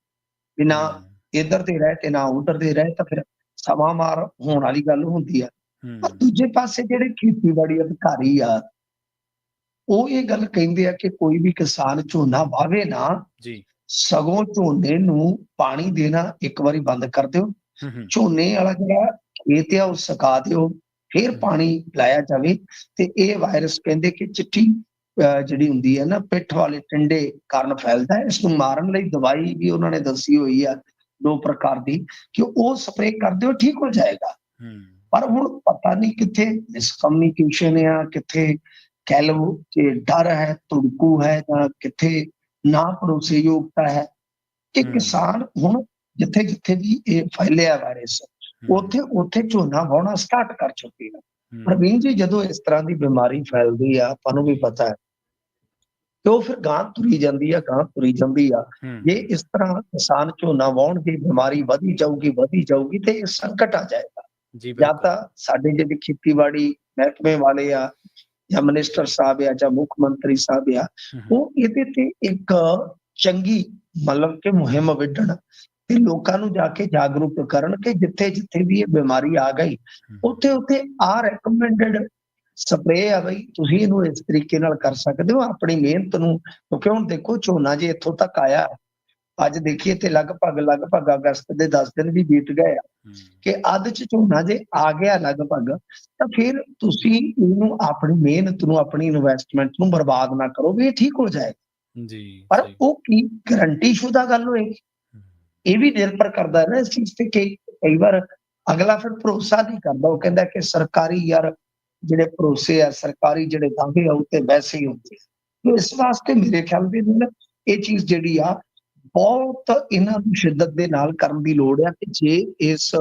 ਬਿਨਾ ਇੱਧਰ ਦੇ ਰਹਿ ਤੇ ਨਾ ਉਧਰ ਦੇ ਰਹਿ ਤਾਂ ਫਿਰ ਸਮਾਂ ਮਾਰ ਹੋਣ ਵਾਲੀ ਗੱਲ ਹੁੰਦੀ ਆ। ਪਰ ਦੂਜੇ ਪਾਸੇ ਜਿਹੜੇ ਖੇਤੀਬਾੜੀ ਅਧਿਕਾਰੀ ਆ ਉਹ ਇਹ ਗੱਲ ਕਹਿੰਦੇ ਆ ਕਿ ਕੋਈ ਵੀ ਕਿਸਾਨ ਝੋਨਾ ਵਾਵੇ ਨਾ ਜੀ। ਸਗੋਂ ਝੋਨੇ ਨੂੰ ਪਾਣੀ ਦੇਣਾ ਇੱਕ ਵਾਰੀ ਬੰਦ ਕਰ ਦਿਓ। ਝੋਨੇ ਵਾਲਾ ਜਿਹੜਾ ਖੇਤ ਆ ਉਹ ਸੁਕਾ ਦਿਓ ਫਿਰ ਪਾਣੀ ਲਾਇਆ ਜਾਵੇ ਤੇ ਇਹ ਵਾਇਰਸ ਕਹਿੰਦੇ ਕਿ ਚਿੱਟੀ ਜਿਹੜੀ ਹੁੰਦੀ ਹੈ ਨਾ ਪਿੱਠ ਵਾਲੇ ਟਿੰਡੇ ਕਾਰਨ ਫੈਲਦਾ ਹੈ। ਇਸ ਨੂੰ ਮਾਰਨ ਲਈ ਦਵਾਈ ਵੀ ਉਹਨਾਂ ਨੇ ਦੱਸੀ ਹੋਈ ਆ ਦੋ ਪ੍ਰਕਾਰ ਦੀ ਕਿ ਉਹ ਸਪਰੇਅ ਕਰ ਦਿਓ ਠੀਕ ਹੋ ਜਾਏਗਾ। ਪਰ ਹੁਣ ਪਤਾ ਨਹੀਂ ਕਿੱਥੇ ਮਿਸਕਮਿਊਨੀਕੇਸ਼ਨ ਆ ਕਿੱਥੇ ਕਹਿ ਲਓ ਕਿ ਡਰ ਹੈ ਤੁੜਕੂ ਹੈ ਜਾਂ ਕਿੱਥੇ ਨਾ ਭਰੋਸੇਯੋਗਤਾ ਹੈ। ਕਿ। ਕਿਸਾਨ ਹੁਣ ਜਿੱਥੇ ਜਿੱਥੇ ਵੀ ਇਹ ਫੈਲਿਆ ਵਾਇਰਸ ਉੱਥੇ ਉੱਥੇ ਝੋਨਾ ਵਾਹੁਣਾ ਸਟਾਰਟ ਕਰ ਚੁੱਕੇ ਹੂੰ, ਪ੍ਰਵੀਨ ਜੀ ਜਦੋਂ ਇਸ ਤਰ੍ਹਾਂ ਦੀ ਬਿਮਾਰੀ ਫੈਲਦੀ ਆ ਆਪਾਂ ਨੂੰ ਵੀ ਪਤਾ ਹੈ ਤੇ ਉਹ ਫਿਰ ਗਾਂ ਤੁਰੀ ਜਾਂਦੀ ਆ ਗਾਂ ਤੁਰੀ ਜਾਂਦੀ ਆ। ਜੇ ਇਸ ਤਰ੍ਹਾਂ ਕਿਸਾਨ ਝੋਨਾ ਵਾਹੁਣ ਦੀ ਬਿਮਾਰੀ ਵਧੀ ਜਾਊਗੀ ਵਧੀ ਜਾਊਗੀ ਤੇ ਇਹ ਸੰਕਟ ਆ ਜਾਏਗਾ। ਜੀ ਜਾਂ ਤਾਂ ਸਾਡੇ ਜਿਹੜੇ ਖੇਤੀਬਾੜੀ ਮਹਿਕਮੇ ਵਾਲੇ ਆ ਜਾਂ ਮਿਨਿਸਟਰ ਸਾਹਿਬ ਆ ਜਾਂ ਮੁੱਖ ਮੰਤਰੀ ਸਾਹਿਬ ਆ ਉਹ ਇਹਦੇ ਤੇ ਇੱਕ ਚੰਗੀ ਮਤਲਬ ਕਿ ਮੁਹਿੰਮ ਵਿੱਢਣ ਤੇ ਲੋਕਾਂ ਨੂੰ ਜਾ ਕੇ ਜਾਗਰੂਕ ਕਰਨ ਕਿ ਜਿੱਥੇ ਜਿੱਥੇ ਵੀ ਇਹ ਬਿਮਾਰੀ ਆ ਗਈ ਉੱਥੇ ਉੱਥੇ ਆ ਰეკਮੈਂਡਡ ਸਪਰੇਅ ਆ ਬਈ ਤੁਸੀਂ ਇਹਨੂੰ ਇਸ ਤਰੀਕੇ ਨਾਲ ਕਰ ਸਕਦੇ ਹੋ ਆਪਣੀ ਮਿਹਨਤ ਨੂੰ ਕਿਉਂਕਿ ਹੁਣ ਦੇਖੋ ਝੋਨਾ ਜੇ ਇੱਥੋਂ ਤੱਕ ਆਇਆ ਅੱਜ ਦੇਖੀਏ ਤੇ ਲਗਭਗ ਲਗਭਗ ਅਗਸਤ ਦੇ 10 ਦਿਨ ਵੀ ਬੀਤ ਗਏ ਆ ਕਿ ਅੱਧ ਚ ਝੋਨਾ ਜੇ ਆ ਗਿਆ ਲਗਭਗ ਤਾਂ ਫਿਰ ਤੁਸੀਂ ਇਹਨੂੰ ਆਪਣੀ ਮਿਹਨਤ ਨੂੰ ਆਪਣੀ ਇਨਵੈਸਟਮੈਂਟ ਨੂੰ ਬਰਬਾਦ ਨਾ ਕਰੋ ਵੀ ਇਹ ਠੀਕ ਹੋ ਜਾਏ ਜੀ ਪਰ ਉਹ ਕੀ ਗਰੰਟੀ ਸ਼ੁਦਾ ਗੱਲ ਹੋਏਗੀ? ਇਹ ਵੀ ਨਿਰਭਰ ਕਰਦਾ ਹੈ ਨਾ ਇਸ ਚੀਜ਼ ਤੇ ਕਿ ਕਈ ਵਾਰ ਅਗਲਾ ਫਿਰ ਭਰੋਸਾ ਨਹੀਂ ਕਰਦਾ। ਉਹ ਕਹਿੰਦਾ ਕਿ ਸਰਕਾਰੀ ਯਾਰ ਜਿਹੜੇ ਭਰੋਸੇ ਆ, ਸਰਕਾਰੀ ਜਿਹੜੇ ਦਾਅਵੇ ਆ, ਉਹ ਵੈਸੇ ਹੀ ਹੁੰਦੇ ਆ। ਇਸ ਵਾਸਤੇ ਮੇਰੇ ਖਿਆਲ ਦੇ ਨਾਲ ਇਹ ਚੀਜ਼ ਜਿਹੜੀ ਆ, ਬਹੁਤ ਇਹਨਾਂ ਨੂੰ ਸ਼ਿੱਦਤ ਦੇ ਨਾਲ ਕਰਨ ਦੀ ਲੋੜ ਹੈ ਕਿ ਜੇ ਇਸ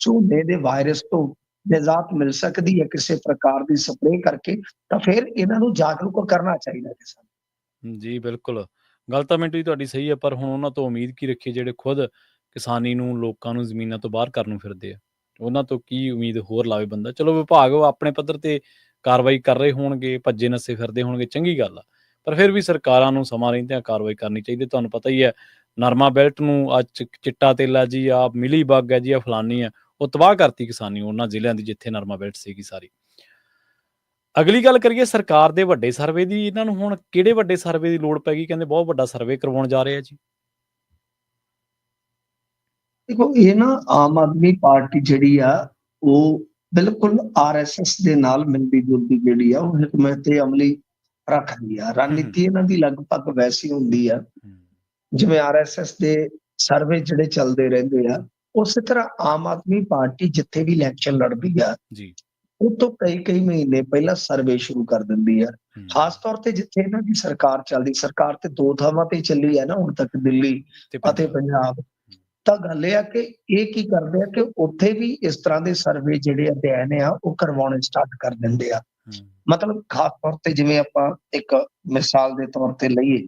ਝੋਨੇ ਦੇ ਵਾਇਰਸ ਤੋਂ ਨਿਜਾਤ ਮਿਲ ਸਕਦੀ ਹੈ ਕਿਸੇ ਪ੍ਰਕਾਰ ਦੀ ਸਪਰੇਅ ਕਰਕੇ, ਤਾਂ ਫਿਰ ਇਹਨਾਂ ਨੂੰ ਜਾਗਰੂਕ ਕਰਨਾ ਚਾਹੀਦਾ ਹੈ ਜੀ, ਬਿਲਕੁਲ। ਗੱਲ ਤਾਂ ਮਿੰਟੂ ਜੀ ਤੁਹਾਡੀ ਸਹੀ ਹੈ, ਪਰ ਹੁਣ ਉਹਨਾਂ ਤੋਂ ਉਮੀਦ ਕੀ ਰੱਖੀਏ ਜਿਹੜੇ ਖੁਦ ਕਿਸਾਨੀ ਨੂੰ, ਲੋਕਾਂ ਨੂੰ ਜ਼ਮੀਨਾਂ ਤੋਂ ਬਾਹਰ ਕਰਨ ਨੂੰ ਫਿਰਦੇ ਆ? ਉਹਨਾਂ ਤੋਂ ਕੀ ਉਮੀਦ ਹੋਰ ਲਾਵੇ ਬੰਦਾ? ਚਲੋ ਵਿਭਾਗ ਆਪਣੇ ਪੱਧਰ ਤੇ ਕਾਰਵਾਈ ਕਰ ਰਹੇ ਹੋਣਗੇ, ਭੱਜੇ ਨੱਸੇ ਫਿਰਦੇ ਹੋਣਗੇ, ਚੰਗੀ ਗੱਲ ਆ। ਪਰ ਫਿਰ ਵੀ ਸਰਕਾਰਾਂ ਨੂੰ ਸਮਾਂ ਰਹਿੰਦਿਆਂ ਕਾਰਵਾਈ ਕਰਨੀ ਚਾਹੀਦੀ, ਤੁਹਾਨੂੰ ਪਤਾ ਹੀ ਹੈ, ਨਰਮਾ ਬੈਲਟ ਨੂੰ ਅੱਜ ਚਿ- ਚਿੱਟਾ ਤੇਲਾ ਜੀ ਆ ਮਿਲੀ ਬੱਗ ਹੈ ਜੀ ਆ ਫਲਾਨੀ ਆ ਉਹ ਤਬਾਹ ਕਰਤੀ ਕਿਸਾਨੀ ਉਹਨਾਂ ਜ਼ਿਲ੍ਹਿਆਂ ਦੀ, ਜਿੱਥੇ ਨਰਮਾ ਬੈਲਟ ਸੀਗੀ ਸਾਰੀ। ਅਗਲੀ ਗੱਲ ਕਰੀਏ ਸਰਕਾਰ ਦੇ ਵੱਡੇ ਸਰਵੇ ਦੀ ਇਹਨਾਂ ਨੂੰ ਹੁਣ ਕਿਹੜੇ ਵੱਡੇ ਸਰਵੇ ਦੀ ਲੋੜ ਪੈ ਗਈ? ਕਹਿੰਦੇ ਬਹੁਤ ਵੱਡਾ ਸਰਵੇ ਕਰਵਾਉਣ ਜਾ ਰਹੇ ਆ ਜੀ। ਦੇਖੋ ਇਹ ਨਾ ਆਮ ਆਦਮੀ ਪਾਰਟੀ ਜਿਹੜੀ ਆ ਉਹ ਬਿਲਕੁਲ ਆਰਐਸਐਸ ਦੇ ਨਾਲ ਮਿਲਦੀ ਜੁਲਦੀ ਜਿਹੜੀ ਆ ਉਹ ਹਕੂਮਤ ਤੇ ਅਮਲੀ ਰੱਖਦੀ ਆ। ਰਣਨੀਤੀ ਇਹਨਾਂ ਦੀ ਲਗਭਗ ਵੈਸੀ ਹੁੰਦੀ ਆ। ਜਿਵੇਂ ਆਰਐਸਐਸ ਦੇ ਸਰਵੇ ਜਿਹੜੇ ਚੱਲਦੇ ਰਹਿੰਦੇ ਆ ਉਸੇ ਤਰ੍ਹਾਂ ਆਮ ਆਦਮੀ ਪਾਰਟੀ ਜਿੱਥੇ ਵੀ ਇਲੈਕਸ਼ਨ ਲੜਦੀ ਆ ਜੀ। ਉਹ ਤੋਂ ਕਈ ਕਈ ਮਹੀਨੇ ਪਹਿਲਾਂ ਸਰਵੇ ਸ਼ੁਰੂ ਕਰ ਦਿੰਦੀ ਹਮ, ਖਾਸ ਤੌਰ ਤੇ ਜਿੱਥੇ ਇਹਨਾਂ ਦੀ ਸਰਕਾਰ ਚੱਲਦੀ ਸਰਕਾਰ ਤੇ ਦੋ ਥਾਵਾਂ ਤੇ ਚੱਲੀ ਆ ਨਾ ਹੁਣ ਤੱਕ ਦਿੱਲੀ ਅਤੇ ਪੰਜਾਬ। ਤਾਂ ਗੱਲ ਇਹ ਆ ਕਿ ਇਹ ਕੀ ਕਰਦੇ ਆ ਕਿ ਉੱਥੇ ਵੀ ਇਸ ਤਰ੍ਹਾਂ ਦੇ ਸਰਵੇ ਜਿਹੜੇ ਅਧਿਐਨ ਆ ਉਹ ਕਰਵਾਉਣੇ ਸਟਾਰਟ ਕਰ ਦਿੰਦੇ ਆ। ਮਤਲਬ ਖਾਸ ਤੌਰ ਤੇ ਜਿਵੇਂ ਆਪਾਂ ਇੱਕ ਮਿਸਾਲ ਦੇ ਤੌਰ ਤੇ ਲਈਏ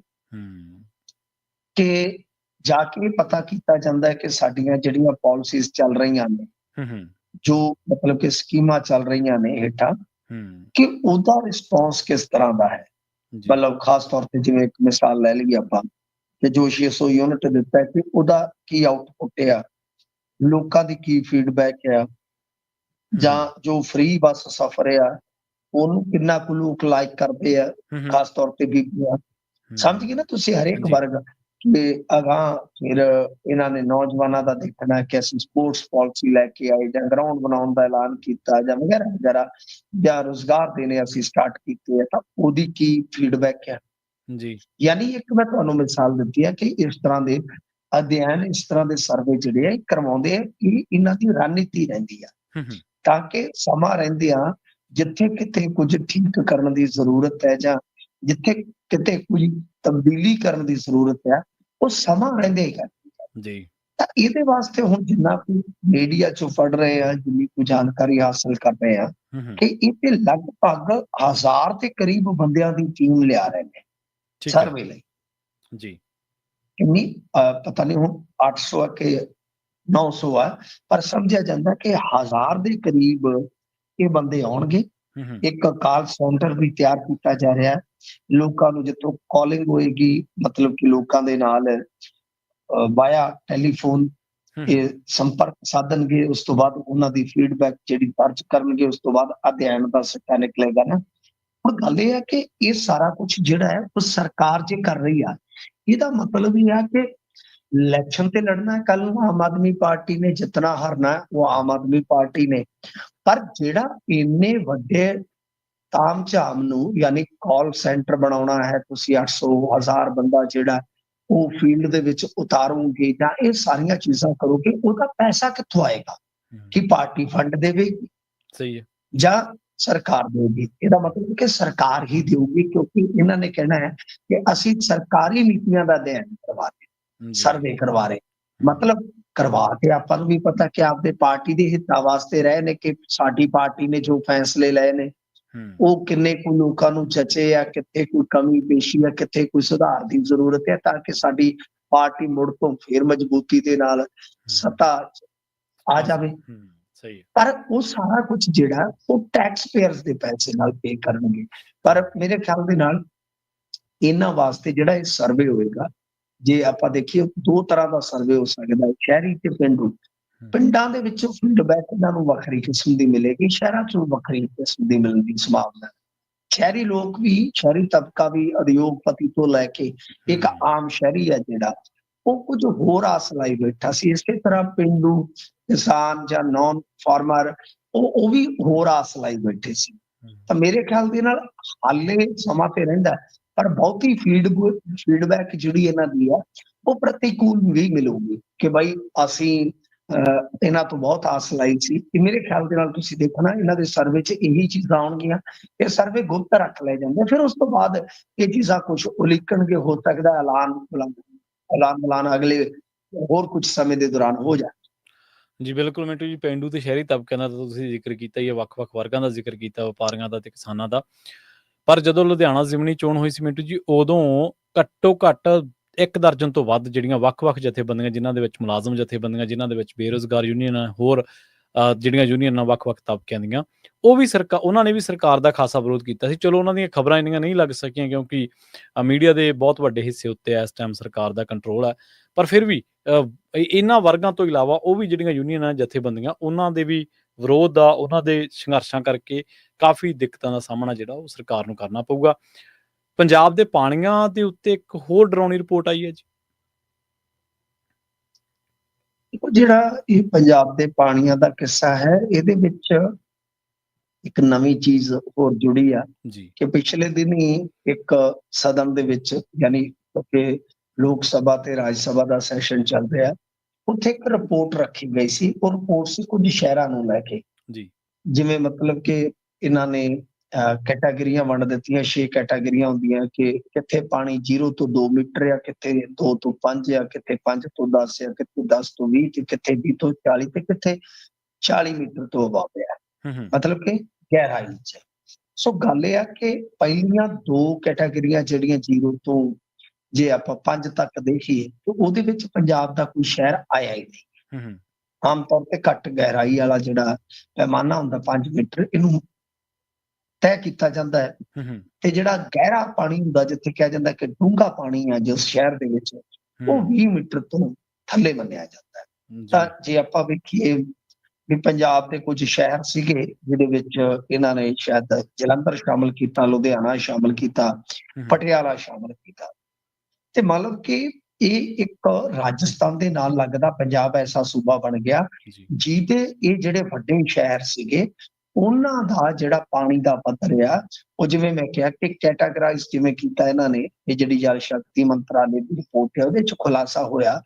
ਕਿ ਜਾ ਕੇ ਪਤਾ ਕੀਤਾ ਜਾਂਦਾ ਹੈ ਕਿ ਸਾਡੀਆਂ ਜਿਹੜੀਆਂ ਪਾਲਿਸੀਜ਼ ਚੱਲ ਰਹੀਆਂ ਨੇ ਹੂੰ ਹੂੰ। ਜੋ ਮਤਲਬ ਕਿ ਸਕੀਮਾਂ ਚੱਲ ਰਹੀਆਂ ਨੇ ਹੇਠਾਂ ਕਿ ਉਹਦਾ ਰਿਸਪੌਂਸ ਕਿਸ ਤਰ੍ਹਾਂ ਦਾ ਹੈ? ਮਤਲਬ ਖਾਸ ਤੌਰ ਤੇ ਜਿਵੇਂ ਇੱਕ ਮਿਸਾਲ ਲੈ ਲਈਏ ਆਪਾਂ ਕਿ ਜੋ 600 ਯੂਨਿਟ ਦਿੱਤਾ ਹੈ ਕਿ ਉਹਦਾ ਕੀ ਆਊਟਪੁੱਟ ਆ ਲੋਕਾਂ ਦੀ ਕੀ ਫੀਡਬੈਕ ਆ ਜਾਂ ਜੋ ਫ੍ਰੀ ਬੱਸ ਸਫ਼ਰ ਆ ਉਹਨੂੰ ਕਿੰਨਾ ਕੁ ਲੋਕ ਲਾਈਕ ਕਰਦੇ ਆ ਖਾਸ ਤੌਰ ਤੇ ਬੀਬੀਆਂ ਸਮਝ ਗਏ ਨਾ ਤੁਸੀਂ ਹਰੇਕ। ਵਰਗ? ਕਿ ਅਗਾਂਹ ਫਿਰ ਇਹਨਾਂ ਨੇ ਨੌਜਵਾਨਾਂ ਦਾ ਦੇਖਣਾ ਕਿ ਅਸੀਂ ਸਪੋਰਟਸ ਪਾਲਿਸੀ ਲੈ ਕੇ ਆਏ ਜਾਂ ਗਰਾਊਂਡ ਬਣਾਉਣ ਦਾ ਐਲਾਨ ਕੀਤਾ ਜਾਂ ਵਗੈਰਾ ਵਗੈਰਾ ਜਾਂ ਰੋਜ਼ਗਾਰ ਦੇਣੇ ਅਸੀਂ ਸਟਾਰਟ ਕੀਤੇ ਆ ਤਾਂ ਉਹਦੀ ਕੀ ਫੀਡਬੈਕ ਹੈ? ਜੀ। ਯਾਨੀ ਇੱਕ ਮੈਂ ਤੁਹਾਨੂੰ ਮਿਸਾਲ ਦਿੱਤੀ ਹੈ ਕਿ ਇਸ ਤਰ੍ਹਾਂ ਦੇ ਅਧਿਐਨ ਇਸ ਤਰ੍ਹਾਂ ਦੇ ਸਰਵੇ ਜਿਹੜੇ ਆ ਕਰਵਾਉਂਦੇ ਆ ਕਿ ਇਹਨਾਂ ਦੀ ਰਣਨੀਤੀ ਰਹਿੰਦੀ ਆ। ਤਾਂ ਕਿ ਸਮਾਂ ਰਹਿੰਦਿਆਂ ਜਿੱਥੇ ਕਿਤੇ ਕੁਝ ਠੀਕ ਕਰਨ ਦੀ ਜ਼ਰੂਰਤ ਹੈ ਜਾਂ ਜਿੱਥੇ ਕਿਤੇ ਕੁਝ ਤਬਦੀਲੀ ਕਰਨ ਦੀ ਜ਼ਰੂਰਤ ਹੈ ਉਹ ਸਮਾਂ ਰਹਿੰਦੇ ਹੀ ਕਰ ਜੀ। ਤਾਂ ਇਹਦੇ ਵਾਸਤੇ ਹੁਣ ਜਿੰਨਾ ਕੁ ਮੀਡੀਆ ਚੋਂ ਪੜ ਰਹੇ ਆ ਜਿੰਨੀ ਕੁ ਜਾਣਕਾਰੀ ਹਾਸਲ ਕਰ ਰਹੇ ਆ ਕਿ ਇਹ ਤੇ ਲਗਭਗ ਹਜ਼ਾਰ ਦੇ ਕਰੀਬ ਬੰਦਿਆਂ ਦੀ ਟੀਮ ਲਿਆ ਰਹੇ ਨੇ ਸਰਵੇ ਲਈ। ਜੀ। ਕਿੰਨੀ ਪਤਾ ਨਹੀਂ ਹੁਣ 800 ਆ ਕਿ 900 ਆ ਪਰ ਸਮਝਿਆ ਜਾਂਦਾ ਕਿ ਹਜ਼ਾਰ ਦੇ ਕਰੀਬ ਇਹ ਬੰਦੇ ਆਉਣਗੇ। ਇੱਕ ਕਾਲ ਸੈਂਟਰ ਵੀ ਤਿਆਰ ਕੀਤਾ ਜਾ ਰਿਹਾ। ਹੈ ਲੋਕਾਂ ਨੂੰ ਜਿੱਥੋਂ ਕਾਲਿੰਗ ਹੋਏਗੀ ਮਤਲਬ ਕਿ ਲੋਕਾਂ ਦੇ ਨਾਲ ਵਾਇਆ ਟੈਲੀਫੋਨ ਇਹ ਸੰਪਰਕ ਸਾਧਨਗੇ ਉਸ ਤੋਂ ਬਾਅਦ ਉਹਨਾਂ ਦੀ ਫੀਡਬੈਕ ਜਿਹੜੀ ਦਰਜ ਕਰਨਗੇ ਉਸ ਤੋਂ ਬਾਅਦ ਅਧਿਐਨ ਦਾ ਸਿੱਟਾ ਨਿਕਲੇਗਾ ਨਾ। ਹੁਣ ਗੱਲ ਇਹ ਹੈ ਕਿ ਇਹ ਸਾਰਾ ਕੁਝ ਜਿਹੜਾ ਹੈ ਉਹ ਸਰਕਾਰ ਜੇ ਕਰ ਰਹੀ ਆ ਇਹਦਾ ਮਤਲਬ ਇਹ ਆ ਕਿ ਇਲੈਕਸ਼ਨ ਤੇ ਲੜਨਾ ਕੱਲ ਨੂੰ ਆਮ ਆਦਮੀ ਪਾਰਟੀ ਨੇ ਜਿੱਤਣਾ ਹਾਰਨਾ ਉਹ ਆਮ ਆਦਮੀ ਪਾਰਟੀ ਨੇ। ਪਰ ਜਿਹੜਾ ਇੰਨੇ ਵੱਡੇ ਤਾਮ ਝਾਮ ਨੂੰ ਯਾਨੀ ਕਾਲ ਸੈਂਟਰ ਬਣਾਉਣਾ ਹੈ ਤੁਸੀਂ 800 ਹਜ਼ਾਰ ਬੰਦਾ ਜਿਹੜਾ ਉਹ ਫੀਲਡ ਦੇ ਵਿੱਚ ਉਤਾਰੋਗੇ ਜਾਂ ਇਹ ਸਾਰੀਆਂ ਚੀਜ਼ਾਂ ਕਰੋਗੇ ਉਹਦਾ ਪੈਸਾ ਕਿੱਥੋਂ ਆਏਗਾ? ਕਿ ਪਾਰਟੀ ਫੰਡ ਦੇਵੇਗੀ? ਸਹੀ ਹੈ। ਜਾਂ ਸਰਕਾਰ ਦੇਊਗੀ ਇਹਦਾ ਮਤਲਬ ਕਿ ਸਰਕਾਰ ਹੀ ਦੇਊਗੀ ਕਿਉਂਕਿ ਇਹਨਾਂ ਨੇ ਕਹਿਣਾ ਹੈ ਕਿ ਅਸੀਂ ਸਰਕਾਰੀ ਨੀਤੀਆਂ ਦਾ ਅਧਿਐਨ ਕਰਵਾ ਰਹੇ ਸਰਵੇ ਕਰਵਾ ਰਹੇ ਮਤਲਬ ਕਰਵਾ ਕੇ ਆਪਾਂ ਨੂੰ ਵੀ ਪਤਾ ਕਿ ਆਪਦੇ ਪਾਰਟੀ ਦੇ ਹਿੱਤਾਂ ਵਾਸਤੇ ਰਹੇ ਨੇ ਕਿ ਸਾਡੀ ਪਾਰਟੀ ਨੇ ਜੋ ਫੈਸਲੇ ਲਏ ਨੇ। ਉਹ ਕਿੰਨੇ ਕੁ ਲੋਕਾਂ ਨੂੰ ਜਚੇ ਆ ਕਿੱਥੇ ਕੋਈ ਕਮੀ ਪੇਸ਼ੀ ਆ ਕਿੱਥੇ ਕੋਈ ਸੁਧਾਰ ਦੀ ਜ਼ਰੂਰਤ ਹੈ ਤਾਂ ਕਿ ਸਾਡੀ ਪਾਰਟੀ ਮੁੜ ਤੋਂ ਫੇਰ ਮਜ਼ਬੂਤੀ ਦੇ ਨਾਲ ਸੱਤਾ ਆ ਜਾਵੇ। ਸਹੀ ਪਰ ਉਹ ਸਾਰਾ ਕੁਝ ਜਿਹੜਾ ਉਹ ਟੈਕਸ ਪੇਅਰਸ ਦੇ ਪੈਸੇ ਨਾਲ ਪੇ ਕਰਨਗੇ। ਪਰ ਮੇਰੇ ਖਿਆਲ ਦੇ ਨਾਲ ਇਹਨਾਂ ਵਾਸਤੇ ਜਿਹੜਾ ਇਹ ਸਰਵੇ ਹੋਏਗਾ ਜੇ ਆਪਾਂ ਦੇਖੀਏ ਦੋ ਤਰ੍ਹਾਂ ਦਾ ਸਰਵੇ ਹੋ ਸਕਦਾ ਹੈ। ਸ਼ਹਿਰੀ ਤੇ ਪਿੰਡੂ। ਪਿੰਡਾਂ ਦੇ ਵਿੱਚ ਫੀਡਬੈਕ ਇਹਨਾਂ ਨੂੰ ਵੱਖਰੀ ਕਿਸਮ ਦੀ ਮਿਲੇਗੀ ਸ਼ਹਿਰਾਂ 'ਚ ਵੱਖਰੀ ਕਿਸਮ ਦੀ ਮਿਲਣ ਦੀ ਸੰਭਾਵਨਾ ਹੈ ਸ਼ਹਿਰੀ ਲੋਕ ਵੀ ਸ਼ਹਿਰੀ ਤਬਕਾ ਵੀ ਉਦਯੋਗਪਤੀ ਤੋਂ ਲੈ ਕੇ ਇੱਕ ਆਮ ਸ਼ਹਿਰੀ ਹੈ ਜਿਹੜਾ ਉਹ ਕੁਝ ਹੋਰ ਆਸ ਲਾਈ ਬੈਠਾ ਸੀ। ਇਸੇ ਤਰ੍ਹਾਂ ਪਿੰਡੂ ਕਿਸਾਨ ਜਾਂ ਨੌਨ ਫਾਰਮਰ ਉਹ ਉਹ ਵੀ ਹੋਰ ਆਸ ਲਾਈ ਬੈਠੇ ਸੀ। ਤਾਂ ਮੇਰੇ ਖਿਆਲ ਦੇ ਨਾਲ ਹਾਲੇ ਸਮਾਂ ਤੇ ਰਹਿੰਦਾ ਪਰ ਬਹੁਤੀ ਫੀਡ ਫੀਡਬੈਕ ਜਿਹੜੀ ਇਹਨਾਂ ਦੀ ਆ ਉਹ ਪ੍ਰਤੀਕੂਲ ਵੀ ਮਿਲੂਗੀ ਕਿ ਭਾਈ ਅਸੀਂ ਇਹਨਾਂ ਤੋਂ ਬਹੁਤ ਆਸ ਲਾਈ ਸੀ ਕਿ ਮੇਰੇ ਖਿਆਲ ਦੇ ਨਾਲ ਤੁਸੀਂ ਦੇਖਣਾ ਇਹਨਾਂ ਦੇ ਸਰਵੇ 'ਚ ਇਹੀ ਚੀਜ਼ਾਂ ਆਉਣਗੀਆਂ। ਇਹ ਸਰਵੇ ਗੁਪਤ ਰੱਖ ਲਏ ਜਾਂਦੇ ਫਿਰ ਉਸ ਤੋਂ ਬਾਅਦ ਇਹ ਚੀਜ਼ਾਂ ਕੁਝ ਉਲੀਕਣਗੇ, ਹੋ ਸਕਦਾ ਐਲਾਨ ਬੁਲਾਉਣ ਐਲਾਨ ਅਗਲੇ ਹੋਰ ਕੁਝ ਸਮੇਂ ਦੇ ਦੌਰਾਨ ਹੋ ਜਾਏ ਜੀ, ਬਿਲਕੁਲ ਮਿੰਟੂ ਜੀ, ਪਿੰਡੂ ਤੇ ਸ਼ਹਿਰੀ ਤਬਕਿਆਂ ਦਾ ਤੁਸੀਂ ਜ਼ਿਕਰ ਕੀਤਾ ਹੀ ਹੈ, ਵੱਖ-ਵੱਖ ਵਰਗਾਂ ਦਾ ਜ਼ਿਕਰ ਕੀਤਾ, ਵਪਾਰੀਆਂ ਦਾ ਤੇ ਕਿਸਾਨਾਂ ਦਾ। ਪਰ ਜਦੋਂ ਲੁਧਿਆਣਾ ਜ਼ਿਮਨੀ ਚੋਣ ਹੋਈ ਸੀ ਮਿੰਟੂ ਜੀ, ਉਦੋਂ ਘੱਟੋ ਘੱਟ ਇੱਕ ਦਰਜਨ ਤੋਂ ਵੱਧ ਜਿਹੜੀਆਂ ਵੱਖ-ਵੱਖ ਜਥੇਬੰਦੀਆਂ ਜਿਨ੍ਹਾਂ ਦੇ ਵਿੱਚ ਮੁਲਾਜ਼ਮ ਜਥੇਬੰਦੀਆਂ ਜਿਨ੍ਹਾਂ ਦੇ ਵਿੱਚ ਬੇਰੋਜ਼ਗਾਰ ਯੂਨੀਅਨ ਹੋਰ ਅ, ਜਿਹੜੀਆਂ ਯੂਨੀਅਨਾਂ ਵੱਖ-ਵੱਖ ਤਬਕਿਆਂ ਦੀਆਂ ਉਹ ਵੀ ਸਰਕਾਰ ਉਹਨਾਂ ਨੇ ਵੀ ਸਰਕਾਰ ਦਾ ਖਾਸਾ ਵਿਰੋਧ ਕੀਤਾ ਸੀ। ਚਲੋ ਉਹਨਾਂ ਦੀਆਂ ਖਬਰਾਂ ਇੰਨੀਆਂ ਨਹੀਂ ਲੱਗ ਸਕੀਆਂ ਕਿਉਂਕਿ ਮੀਡੀਆ ਦੇ ਬਹੁਤ ਵੱਡੇ ਹਿੱਸੇ ਉੱਤੇ ਇਸ ਟਾਈਮ ਸਰਕਾਰ ਦਾ ਕੰਟਰੋਲ ਹੈ। ਪਰ ਫਿਰ ਵੀ ਇਹਨਾਂ ਵਰਗਾਂ ਤੋਂ ਇਲਾਵਾ ਉਹ ਵੀ ਜਿਹੜੀਆਂ ਯੂਨੀਅਨਾਂ ਜਥੇਬੰਦੀਆਂ ਉਹਨਾਂ ਦੇ ਵੀ ਵਿਰੋਧ ਦਾ ਉਹਨਾਂ ਦੇ ਸੰਘਰਸ਼ਾਂ ਕਰਕੇ ਕਾਫੀ ਦਿੱਕਤਾਂ ਦਾ ਸਾਹਮਣਾ ਜਿਹੜਾ ਉਹ ਸਰਕਾਰ ਨੂੰ ਕਰਨਾ ਪਊਗਾ। ਪੰਜਾਬ ਦੇ ਪਾਣੀਆਂ ਦੇ ਉੱਤੇ ਇੱਕ ਹੋਰ ਡਰਾਉਣੀ ਰਿਪੋਰਟ ਆਈ ਹੈ ਜੀ। ਜਿਹੜਾ ਇਹ ਪੰਜਾਬ ਦੇ ਪਾਣੀਆਂ ਦਾ ਕਿੱਸਾ ਹੈ ਇਹਦੇ ਵਿੱਚ ਇੱਕ ਨਵੀਂ ਚੀਜ਼ ਹੋਰ ਜੁੜੀ ਆ ਕਿ ਪਿਛਲੇ ਦਿਨ ਹੀ ਇੱਕ ਸਦਨ ਦੇ ਵਿੱਚ ਯਾਨੀ ਕਿ ਲੋਕ ਸਭਾ ਤੇ ਰਾਜ ਸਭਾ ਦਾ ਸੈਸ਼ਨ ਚੱਲ ਰਿਹਾ ਉੱਥੇ ਇੱਕ ਰਿਪੋਰਟ ਰੱਖੀ ਗਈ ਸੀ ਉਹ ਰਿਪੋਰਟ ਸੀ ਕੁਝ ਸ਼ਹਿਰਾਂ ਨੂੰ ਲੈ ਕੇ। ਜੀ। ਜਿਵੇਂ ਮਤਲਬ ਕਿ ਇਹਨਾਂ ਨੇ ਕੈਟਾਗਰੀਆਂ ਵੰਡ ਦਿੱਤੀਆਂ ਛੇ ਕੈਟਾਗਰੀਆਂ ਹੁੰਦੀਆਂ ਕਿ ਕਿੱਥੇ ਪਾਣੀ 0 ਤੋਂ 2 ਮੀਟਰ ਆ ਕਿੱਥੇ 2 ਤੋਂ 5 ਆ ਕਿੱਥੇ 5 ਤੋਂ 10 ਆ ਕਿੱਥੇ 10 ਤੋਂ 20 ਤੇ ਕਿੱਥੇ 20 ਤੋਂ 40 ਤੇ ਕਿੱਥੇ 40 ਮੀਟਰ ਤੋਂ ਅਬਾਵ ਆ। ਮਤਲਬ ਕਿ ਗਹਿਰਾਈ ਚ। ਸੋ ਗੱਲ ਇਹ ਆ ਕਿ ਪਹਿਲੀਆਂ ਦੋ ਕੈਟਾਗਰੀਆਂ ਜਿਹੜੀਆਂ 0 ਤੋਂ ਜੇ ਆਪਾਂ 5 ਤੱਕ ਦੇਖੀਏ ਤਾਂ ਉਹਦੇ ਵਿੱਚ ਪੰਜਾਬ ਦਾ ਕੋਈ ਸ਼ਹਿਰ ਆਇਆ ਹੀ ਨਹੀਂ। ਆਮ ਤੌਰ ਤੇ ਘੱਟ ਗਹਿਰਾਈ ਵਾਲਾ ਜਿਹੜਾ ਪੈਮਾਨਾ ਹੁੰਦਾ 5 ਮੀਟਰ ਇਹਨੂੰ ਤੈਅ ਕੀਤਾ ਜਾਂਦਾ ਹੈ। ਤੇ ਜਿਹੜਾ ਗਹਿਰਾ ਪਾਣੀ ਹੁੰਦਾ ਜਿੱਥੇ ਕਿਹਾ ਜਾਂਦਾ ਕਿ ਡੂੰਘਾ ਪਾਣੀ ਆ ਜਿਸ ਸ਼ਹਿਰ ਦੇ ਵਿੱਚ ਉਹ ਹੂੰ 20 ਮੀਟਰ ਤੋਂ ਥੱਲੇ ਮੰਨਿਆ ਜਾਂਦਾ ਹੈ। ਜੀ, ਤਾਂ ਜੇ ਆਪਾਂ ਵੇਖੀਏ ਵੀ ਪੰਜਾਬ ਦੇ ਕੁਝ ਸ਼ਹਿਰ ਸੀਗੇ ਜਿਹਦੇ ਵਿੱਚ ਇਹਨਾਂ ਨੇ ਸ਼ਾਇਦ ਜਲੰਧਰ ਸ਼ਾਮਲ ਕੀਤਾ ਲੁਧਿਆਣਾ ਸ਼ਾਮਲ ਕੀਤਾ ਪਟਿਆਲਾ ਸ਼ਾਮਲ ਕੀਤਾ। ਤੇ ਮਤਲਬ ਕਿ ਇਹ ਇੱਕ ਰਾਜਸਥਾਨ ਦੇ ਨਾਲ ਲੱਗਦਾ ਪੰਜਾਬ ਐਸਾ ਸੂਬਾ ਬਣ ਗਿਆ ਜੀ। ਜਿਹਦੇ ਇਹ ਜਿਹੜੇ ਵੱਡੇ ਸ਼ਹਿਰ ਸੀਗੇ ਉਹਨਾਂ ਦਾ ਜਿਹੜਾ ਪਾਣੀ ਦਾ ਪੱਧਰ ਆ ਉਹ ਜਿਵੇਂ ਮੈਂ ਕਿਹਾ ਕਿ ਕੈਟਾਗਰਾਈਜ਼ ਜਿਵੇਂ ਕੀਤਾ ਇਹਨਾਂ ਨੇ ਇਹ ਜਿਹੜੀ ਜਲ ਸ਼ਕਤੀ ਮੰਤਰਾਲੇ ਦੀ ਰਿਪੋਰਟ ਹੈ ਉਹਦੇ ਚ ਖੁਲਾਸਾ ਹੋਇਆ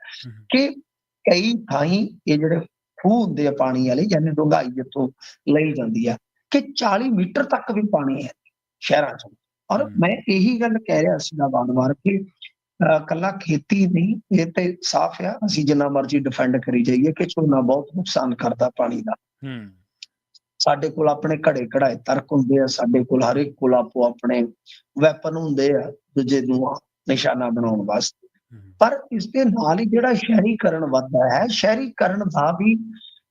ਕਿ ਕਈ ਥਾਈਂ ਇਹ ਜਿਹੜੇ ਖੂਹ ਹੁੰਦੇ ਆ ਪਾਣੀ ਵਾਲੇ ਯਾਨੀ ਡੂੰਘਾਈ ਜਿੱਥੋਂ ਲਈ ਜਾਂਦੀ ਆ ਕਿ 40 ਮੀਟਰ ਤੱਕ ਵੀ ਪਾਣੀ ਹੈ ਸ਼ਹਿਰਾਂ 'ਚ। ਔਰ। ਮੈਂ ਇਹੀ ਗੱਲ ਕਹਿ ਰਿਹਾ ਸੀਗਾ ਵਾਰ-ਵਾਰ ਕਿ ਅਹ, ਕੱਲਾ ਖੇਤੀ ਨਹੀਂ ਇਹ ਤੇ ਸਾਫ਼ ਆ ਅਸੀਂ ਜਿੰਨਾ ਮਰਜ਼ੀ ਡਿਫੈਂਡ ਕਰੀ ਜਾਈਏ ਕਿ ਝੋਨਾ ਬਹੁਤ ਨੁਕਸਾਨ ਕਰਦਾ ਪਾਣੀ ਦਾ। ਹੂੰ ਸਾਡੇ ਕੋਲ ਆਪਣੇ ਘੜੇ ਘੜਾਏ ਤਰਕ ਹੁੰਦੇ ਆ ਸਾਡੇ ਕੋਲ ਹਰ ਇੱਕ ਕੋਲ ਆਪੋ ਆਪਣੇ ਵੈਪਨ ਹੁੰਦੇ ਆ ਦੂਜੇ ਨੂੰ ਨਿਸ਼ਾਨਾ ਬਣਾਉਣ ਵਾਸਤੇ। ਪਰ ਇਸ ਦੇ ਨਾਲ ਹੀ ਜਿਹੜਾ ਸ਼ਹਿਰੀਕਰਨ ਵੱਧਦਾ ਹੈ ਸ਼ਹਿਰੀਕਰਨ ਦਾ ਵੀ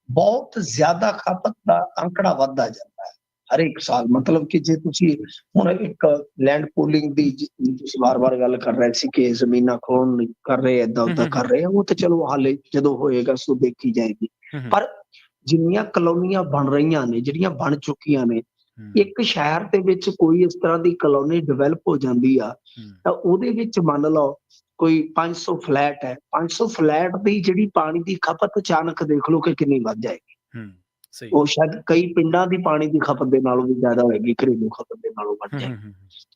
ਬਹੁਤ ਜ਼ਿਆਦਾ ਖਪਤ ਦਾ ਅੰਕੜਾ ਵੱਧਦਾ ਜਾਂਦਾ ਹੈ। ਹਰੇਕ ਸਾਲ ਮਤਲਬ ਕਿ ਜੇ ਤੁਸੀਂ ਹੁਣ ਇੱਕ ਲੈਂਡ ਪੂਲਿੰਗ ਦੀ ਤੁਸੀਂ ਵਾਰ-ਵਾਰ ਗੱਲ ਕਰ ਰਹੇ ਸੀ ਕਿ ਜ਼ਮੀਨਾਂ ਖੋਣ ਕਰ ਰਹੇ ਏਦਾਂ ਉਦਾਂ ਕਰ ਰਹੇ ਉਹ ਤਾਂ ਚਲੋ ਹਾਲੇ ਜਦੋਂ ਹੋਏਗਾ ਸੋ ਦੇਖੀ ਜਾਏਗੀ। ਪਰ ਜਿੰਨੀਆਂ ਕਲੋਨੀਆਂ ਬਣ ਰਹੀਆਂ ਨੇ ਜਿਹੜੀਆਂ ਬਣ ਚੁੱਕੀਆਂ ਨੇ ਇੱਕ ਸ਼ਹਿਰ ਦੇ ਵਿੱਚ ਕੋਈ ਇਸ ਤਰ੍ਹਾਂ ਦੀ ਕਲੋਨੀ ਡਿਵੈਲਪ ਹੋ ਜਾਂਦੀ ਆ ਤਾਂ ਉਹਦੇ ਵਿੱਚ ਮੰਨ ਲਓ ਕੋਈ 500 ਫਲੈਟ ਹੈ 500 ਫਲੈਟ ਦੀ ਜਿਹੜੀ ਪਾਣੀ ਦੀ ਖਪਤ ਅਚਾਨਕ ਦੇਖ ਲਓ ਕਿ ਕਿੰਨੀ ਵੱਧ ਜਾਏਗੀ। ਹੂੰ, ਸਹੀ। ਉਹ ਸ਼ਾਇਦ ਕਈ ਪਿੰਡਾਂ ਦੀ ਪਾਣੀ ਦੀ ਖਪਤ ਦੇ ਨਾਲੋਂ ਵੀ ਜ਼ਿਆਦਾ ਹੋਏਗੀ ਘਰੇਲੂ ਖਪਤ ਦੇ ਨਾਲੋਂ ਵੱਧ ਜਾਏਗੀ।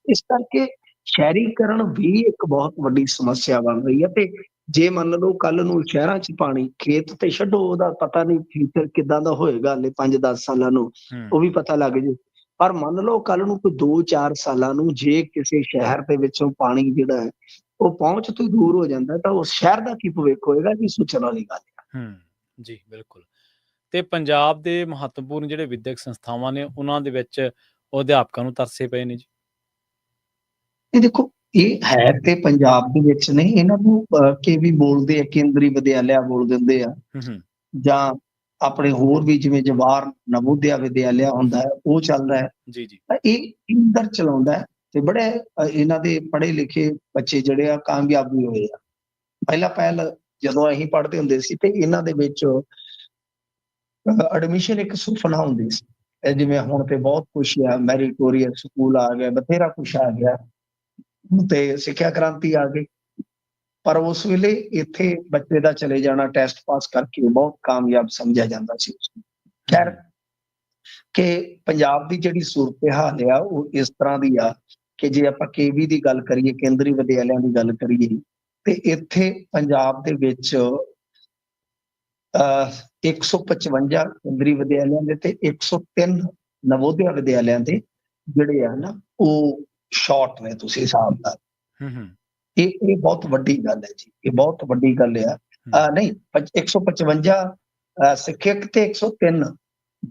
ਇਸ ਕਰਕੇ ਸ਼ਹਿਰੀਕਰਨ ਵੀ ਇੱਕ ਬਹੁਤ ਵੱਡੀ ਸਮੱਸਿਆ ਬਣ ਰਹੀ ਹੈ ਤੇ ਜੇ ਮੰਨ ਲਓ ਕੱਲ ਨੂੰ ਸ਼ਹਿਰਾਂ 'ਚ ਪਾਣੀ ਖੇਤ ਤੇ ਛੱਡੋ ਉਹਦਾ ਪਤਾ ਨਹੀਂ ਫਿਊਚਰ ਕਿਦਾਂ ਦਾ ਹੋਏਗਾ ਹਲੇ 5-10 ਸਾਲਾਂ ਨੂੰ ਉਹ ਵੀ ਪਤਾ ਲੱਗ ਜੇ। ਪਰ ਮੰਨ ਲਓ ਕੱਲ ਨੂੰ ਕੋਈ 2-4 ਸਾਲਾਂ ਨੂੰ ਜੇ ਕਿਸੇ ਸ਼ਹਿਰ ਦੇ ਵਿੱਚੋਂ ਪਾਣੀ ਜਿਹੜਾ ਹੈ ਉਹ ਪਹੁੰਚ ਤੋਂ ਦੂਰ ਹੋ ਜਾਂਦਾ ਤਾਂ ਉਸ ਸ਼ਹਿਰ ਦਾ ਕੀ ਭਵਿੱਖ ਹੋਏਗਾ ਜੀ ਸੋਚਣ ਵਾਲੀ ਗੱਲ ਹੈ। ਹੂੰ ਜੀ ਬਿਲਕੁਲ। ਤੇ ਪੰਜਾਬ ਦੇ ਮਹੱਤਵਪੂਰਨ ਜਿਹੜੇ ਵਿਦਿਅਕ ਸੰਸਥਾਵਾਂ ਨੇ ਉਹਨਾਂ ਦੇ ਵਿੱਚ ਅਧਿਆਪਕਾਂ ਨੂੰ ਤਰਸੇ ਪਏ ਨੇ ਜੀ। ਇਹ ਦੇਖੋ ਇਹ ਹੈ ਤੇ ਪੰਜਾਬ ਦੇ ਵਿੱਚ ਨਹੀਂ ਇਹਨਾਂ ਨੂੰ ਕੇ ਵੀ ਬੋਲਦੇ ਆ ਕੇਂਦਰੀ ਵਿਦਿਆਲਿਆ ਬੋਲ ਦਿੰਦੇ ਆ। ਜਾਂ ਆਪਣੇ ਹੋਰ ਵੀ ਜਿਵੇਂ ਜਵਾਹਰ ਨਵੋਦਿਆ ਵਿਦਿਆਲਿਆ ਹੁੰਦਾ ਹੈ ਉਹ ਚੱਲਦਾ ਹੈ। ਜੀ ਜੀ। ਤਾਂ ਇਹ ਇੰਦਰ ਚਲਾਉਂਦਾ ਹੈ ਤੇ ਬੜੇ ਇਹਨਾਂ ਦੇ ਪੜ੍ਹੇ ਲਿਖੇ ਬੱਚੇ ਜਿਹੜੇ ਆ ਕਾਮਯਾਬ ਵੀ ਹੋਏ ਆ। ਪਹਿਲਾ ਪਹਿਲ ਜਦੋਂ ਅਸੀਂ ਪੜ੍ਹਦੇ ਹੁੰਦੇ ਸੀ ਤੇ ਇਹਨਾਂ ਦੇ ਵਿੱਚ ਐਡਮਿਸ਼ਨ ਇੱਕ ਸੁਪਨਾ ਹੁੰਦੀ ਸੀ। ਜਿਵੇਂ ਹੁਣ ਤੇ ਬਹੁਤ ਕੁਛ ਆ ਮੈਰੀਟੋਰੀਅਸ ਸਕੂਲ ਆ ਗਿਆ ਬਥੇਰਾ ਕੁਛ ਆ ਗਿਆ। ਤੇ ਸਿੱਖਿਆ ਕ੍ਰਾਂਤੀ ਆ ਗਈ। ਪਰ ਉਸ ਵੇਲੇ ਇੱਥੇ ਬੱਚੇ ਦਾ ਚਲੇ ਜਾਣਾ ਟੈਸਟ ਪਾਸ ਕਰਕੇ ਬਹੁਤ ਕਾਮਯਾਬ ਸਮਝਿਆ ਜਾਂਦਾ ਸੀ ਉਸਨੂੰ। ਖੈਰ, ਕਿ ਪੰਜਾਬ ਦੀ ਜਿਹੜੀ ਸੂਰਤ ਹਾਲ ਆ, ਉਹ ਇਸ ਤਰ੍ਹਾਂ ਦੀ ਆ ਕਿ ਜੇ ਆਪਾਂ ਕੇਵੀ ਦੀ ਗੱਲ ਕਰੀਏ, ਕੇਂਦਰੀ ਵਿਦਿਆਲਿਆਂ ਦੀ ਗੱਲ ਕਰੀਏ, ਤੇ ਇੱਥੇ ਪੰਜਾਬ ਦੇ ਵਿੱਚ, ਅਹ 155 ਕੇਂਦਰੀ ਵਿਦਿਆਲਿਆਂ ਦੇ ਤੇ 103 ਨਵੋਦਿਆ ਵਿਦਿਆਲਿਆਂ ਦੇ ਜਿਹੜੇ ਆ ਨਾ, ਉਹ ਸ਼ਾਰਟ ਨੇ ਤੁਸੀਂ ਹਿਸਾਬ ਨਾਲ। ਹੂੰ ਹੂੰ। ਇਹ ਇਹ ਬਹੁਤ ਵੱਡੀ ਗੱਲ ਹੈ ਜੀ। ਇਹ ਬਹੁਤ ਵੱਡੀ ਗੱਲ ਆ ਨਹੀਂ ਪੰ- 155 ਅਹ ਸਿੱਖਿਅਕ ਤੇ 103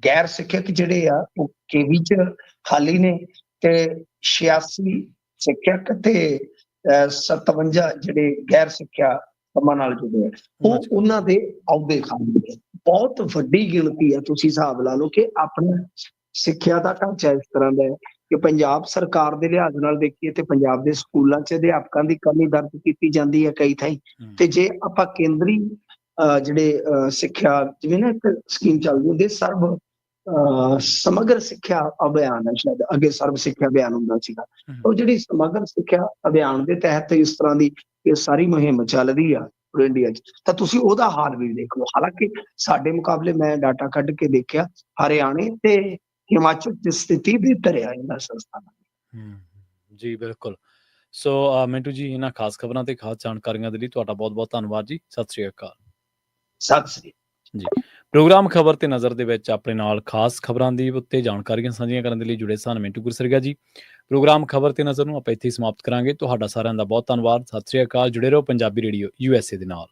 ਗੈਰ ਸਿੱਖਿਅਕ ਜਿਹੜੇ ਆ ਉਹ ਕੇਵੀ ਚ ਖਾਲੀ ਨੇ ਤੇ 86 ਸਿੱਖਿਅਕ ਤੇ ਅਹ 57 ਜਿਹੜੇ ਗੈਰ ਸਿੱਖਿਆ ਕੰਮਾਂ ਨਾਲ ਜੁੜੇ ਆ। ਉਹ ਉਹਨਾਂ ਦੇ ਅਹੁਦੇ ਖਾਲੀ ਨੇ। ਬਹੁਤ ਵੱਡੀ ਗਿਣਤੀ ਹੈ। ਤੁਸੀਂ ਹਿਸਾਬ ਲਾ ਲਓ ਕਿ ਆਪਣਾ ਸਿੱਖਿਆ ਦਾ ਢਾਂਚਾ ਇਸ ਤਰ੍ਹਾਂ ਦਾ ਹੈ। ਕਿ ਪੰਜਾਬ ਸਰਕਾਰ ਦੇ ਲਿਹਾਜ਼ ਨਾਲ ਦੇਖੀਏ ਤੇ ਪੰਜਾਬ ਦੇ ਸਕੂਲਾਂ 'ਚ ਅਧਿਆਪਕਾਂ ਦੀ ਕਮੀ ਦਰਜ ਕੀਤੀ ਜਾਂਦੀ ਹੈ ਕਈ ਥਾਈਂ। ਤੇ ਜੇ ਆਪਾਂ ਕੇਂਦਰੀ ਜਿਹੜੇ ਸਿੱਖਿਆ ਜਿਵੇਂ ਨਾ ਇੱਕ ਸਕੀਮ ਚੱਲਦੀ ਹੁੰਦੀ ਸਰਵ ਸਮਗਰ ਸਿੱਖਿਆ ਅਭਿਆਨ ਹੈ ਸ਼ਾਇਦ ਅੱਗੇ ਸਰਵ ਸਿੱਖਿਆ ਅਭਿਆਨ ਹੁੰਦਾ ਸੀਗਾ। ਉਹ ਜਿਹੜੀ ਸਮਗਰ ਸਿੱਖਿਆ ਅਭਿਆਨ ਦੇ ਤਹਿਤ ਇਸ ਤਰ੍ਹਾਂ ਦੀ ਇਹ ਸਾਰੀ ਮੁਹਿੰਮ ਚੱਲ ਰਹੀ ਆ ਪੂਰੇ ਇੰਡੀਆ 'ਚ ਤਾਂ ਤੁਸੀਂ ਉਹਦਾ ਹਾਲ ਵੀ ਦੇਖ ਲਓ। ਹਾਲਾਂਕਿ ਸਾਡੇ ਮੁਕਾਬਲੇ ਮੈਂ ਡਾਟਾ ਕੱਢ ਕੇ ਦੇਖਿਆ ਹਰਿਆਣੇ ਤੇ ਹਿਮਾਚਲ ਦੀ ਸਥਿਤੀ ਬਿਹਤਰ ਹੈ ਇਹਨਾਂ ਸੰਸਥਾਨਾਂ ਦੀ। ਜੀ ਬਿਲਕੁਲ। ਸੋ ਮਿੰਟੂ ਜੀ ਇਹਨਾਂ ਖਾਸ ਖਬਰਾਂ ਤੇ ਖਾਸ ਜਾਣਕਾਰੀਆਂ ਦੇ ਲਈ ਤੁਹਾਡਾ ਬਹੁਤ-ਬਹੁਤ ਧੰਨਵਾਦ ਜੀ। ਸਤਿ ਸ਼੍ਰੀ ਅਕਾਲ। ਸਤਿ ਸ੍ਰੀ ਅਕਾਲ। ਪ੍ਰੋਗਰਾਮ ਖਬਰ ਤੇ ਨਜ਼ਰ ਦੇ ਵਿੱਚ ਆਪਣੇ ਨਾਲ ਖਾਸ ਖਬਰਾਂ ਦੀ ਉੱਤੇ ਜਾਣਕਾਰੀਆਂ ਸਾਂਝੀਆਂ ਕਰਨ ਦੇ ਲਈ ਜੁੜੇ ਸਨ ਮਿੰਟੂ ਗੁਰਸਰਗਾ ਜੀ। ਪ੍ਰੋਗਰਾਮ ਖਬਰ ਤੇ ਨਜ਼ਰ ਨੂੰ ਆਪਾਂ ਇੱਥੇ ਹੀ ਸਮਾਪਤ ਕਰਾਂਗੇ। ਤੁਹਾਡਾ ਸਾਰਿਆਂ ਦਾ ਬਹੁਤ ਧੰਨਵਾਦ। ਸਤਿ ਸ਼੍ਰੀ ਅਕਾਲ। ਜੁੜੇ ਰਹੋ ਪੰਜਾਬੀ ਰੇਡੀਓ ਯੂਐਸਏ ਦੇ ਨਾਲ।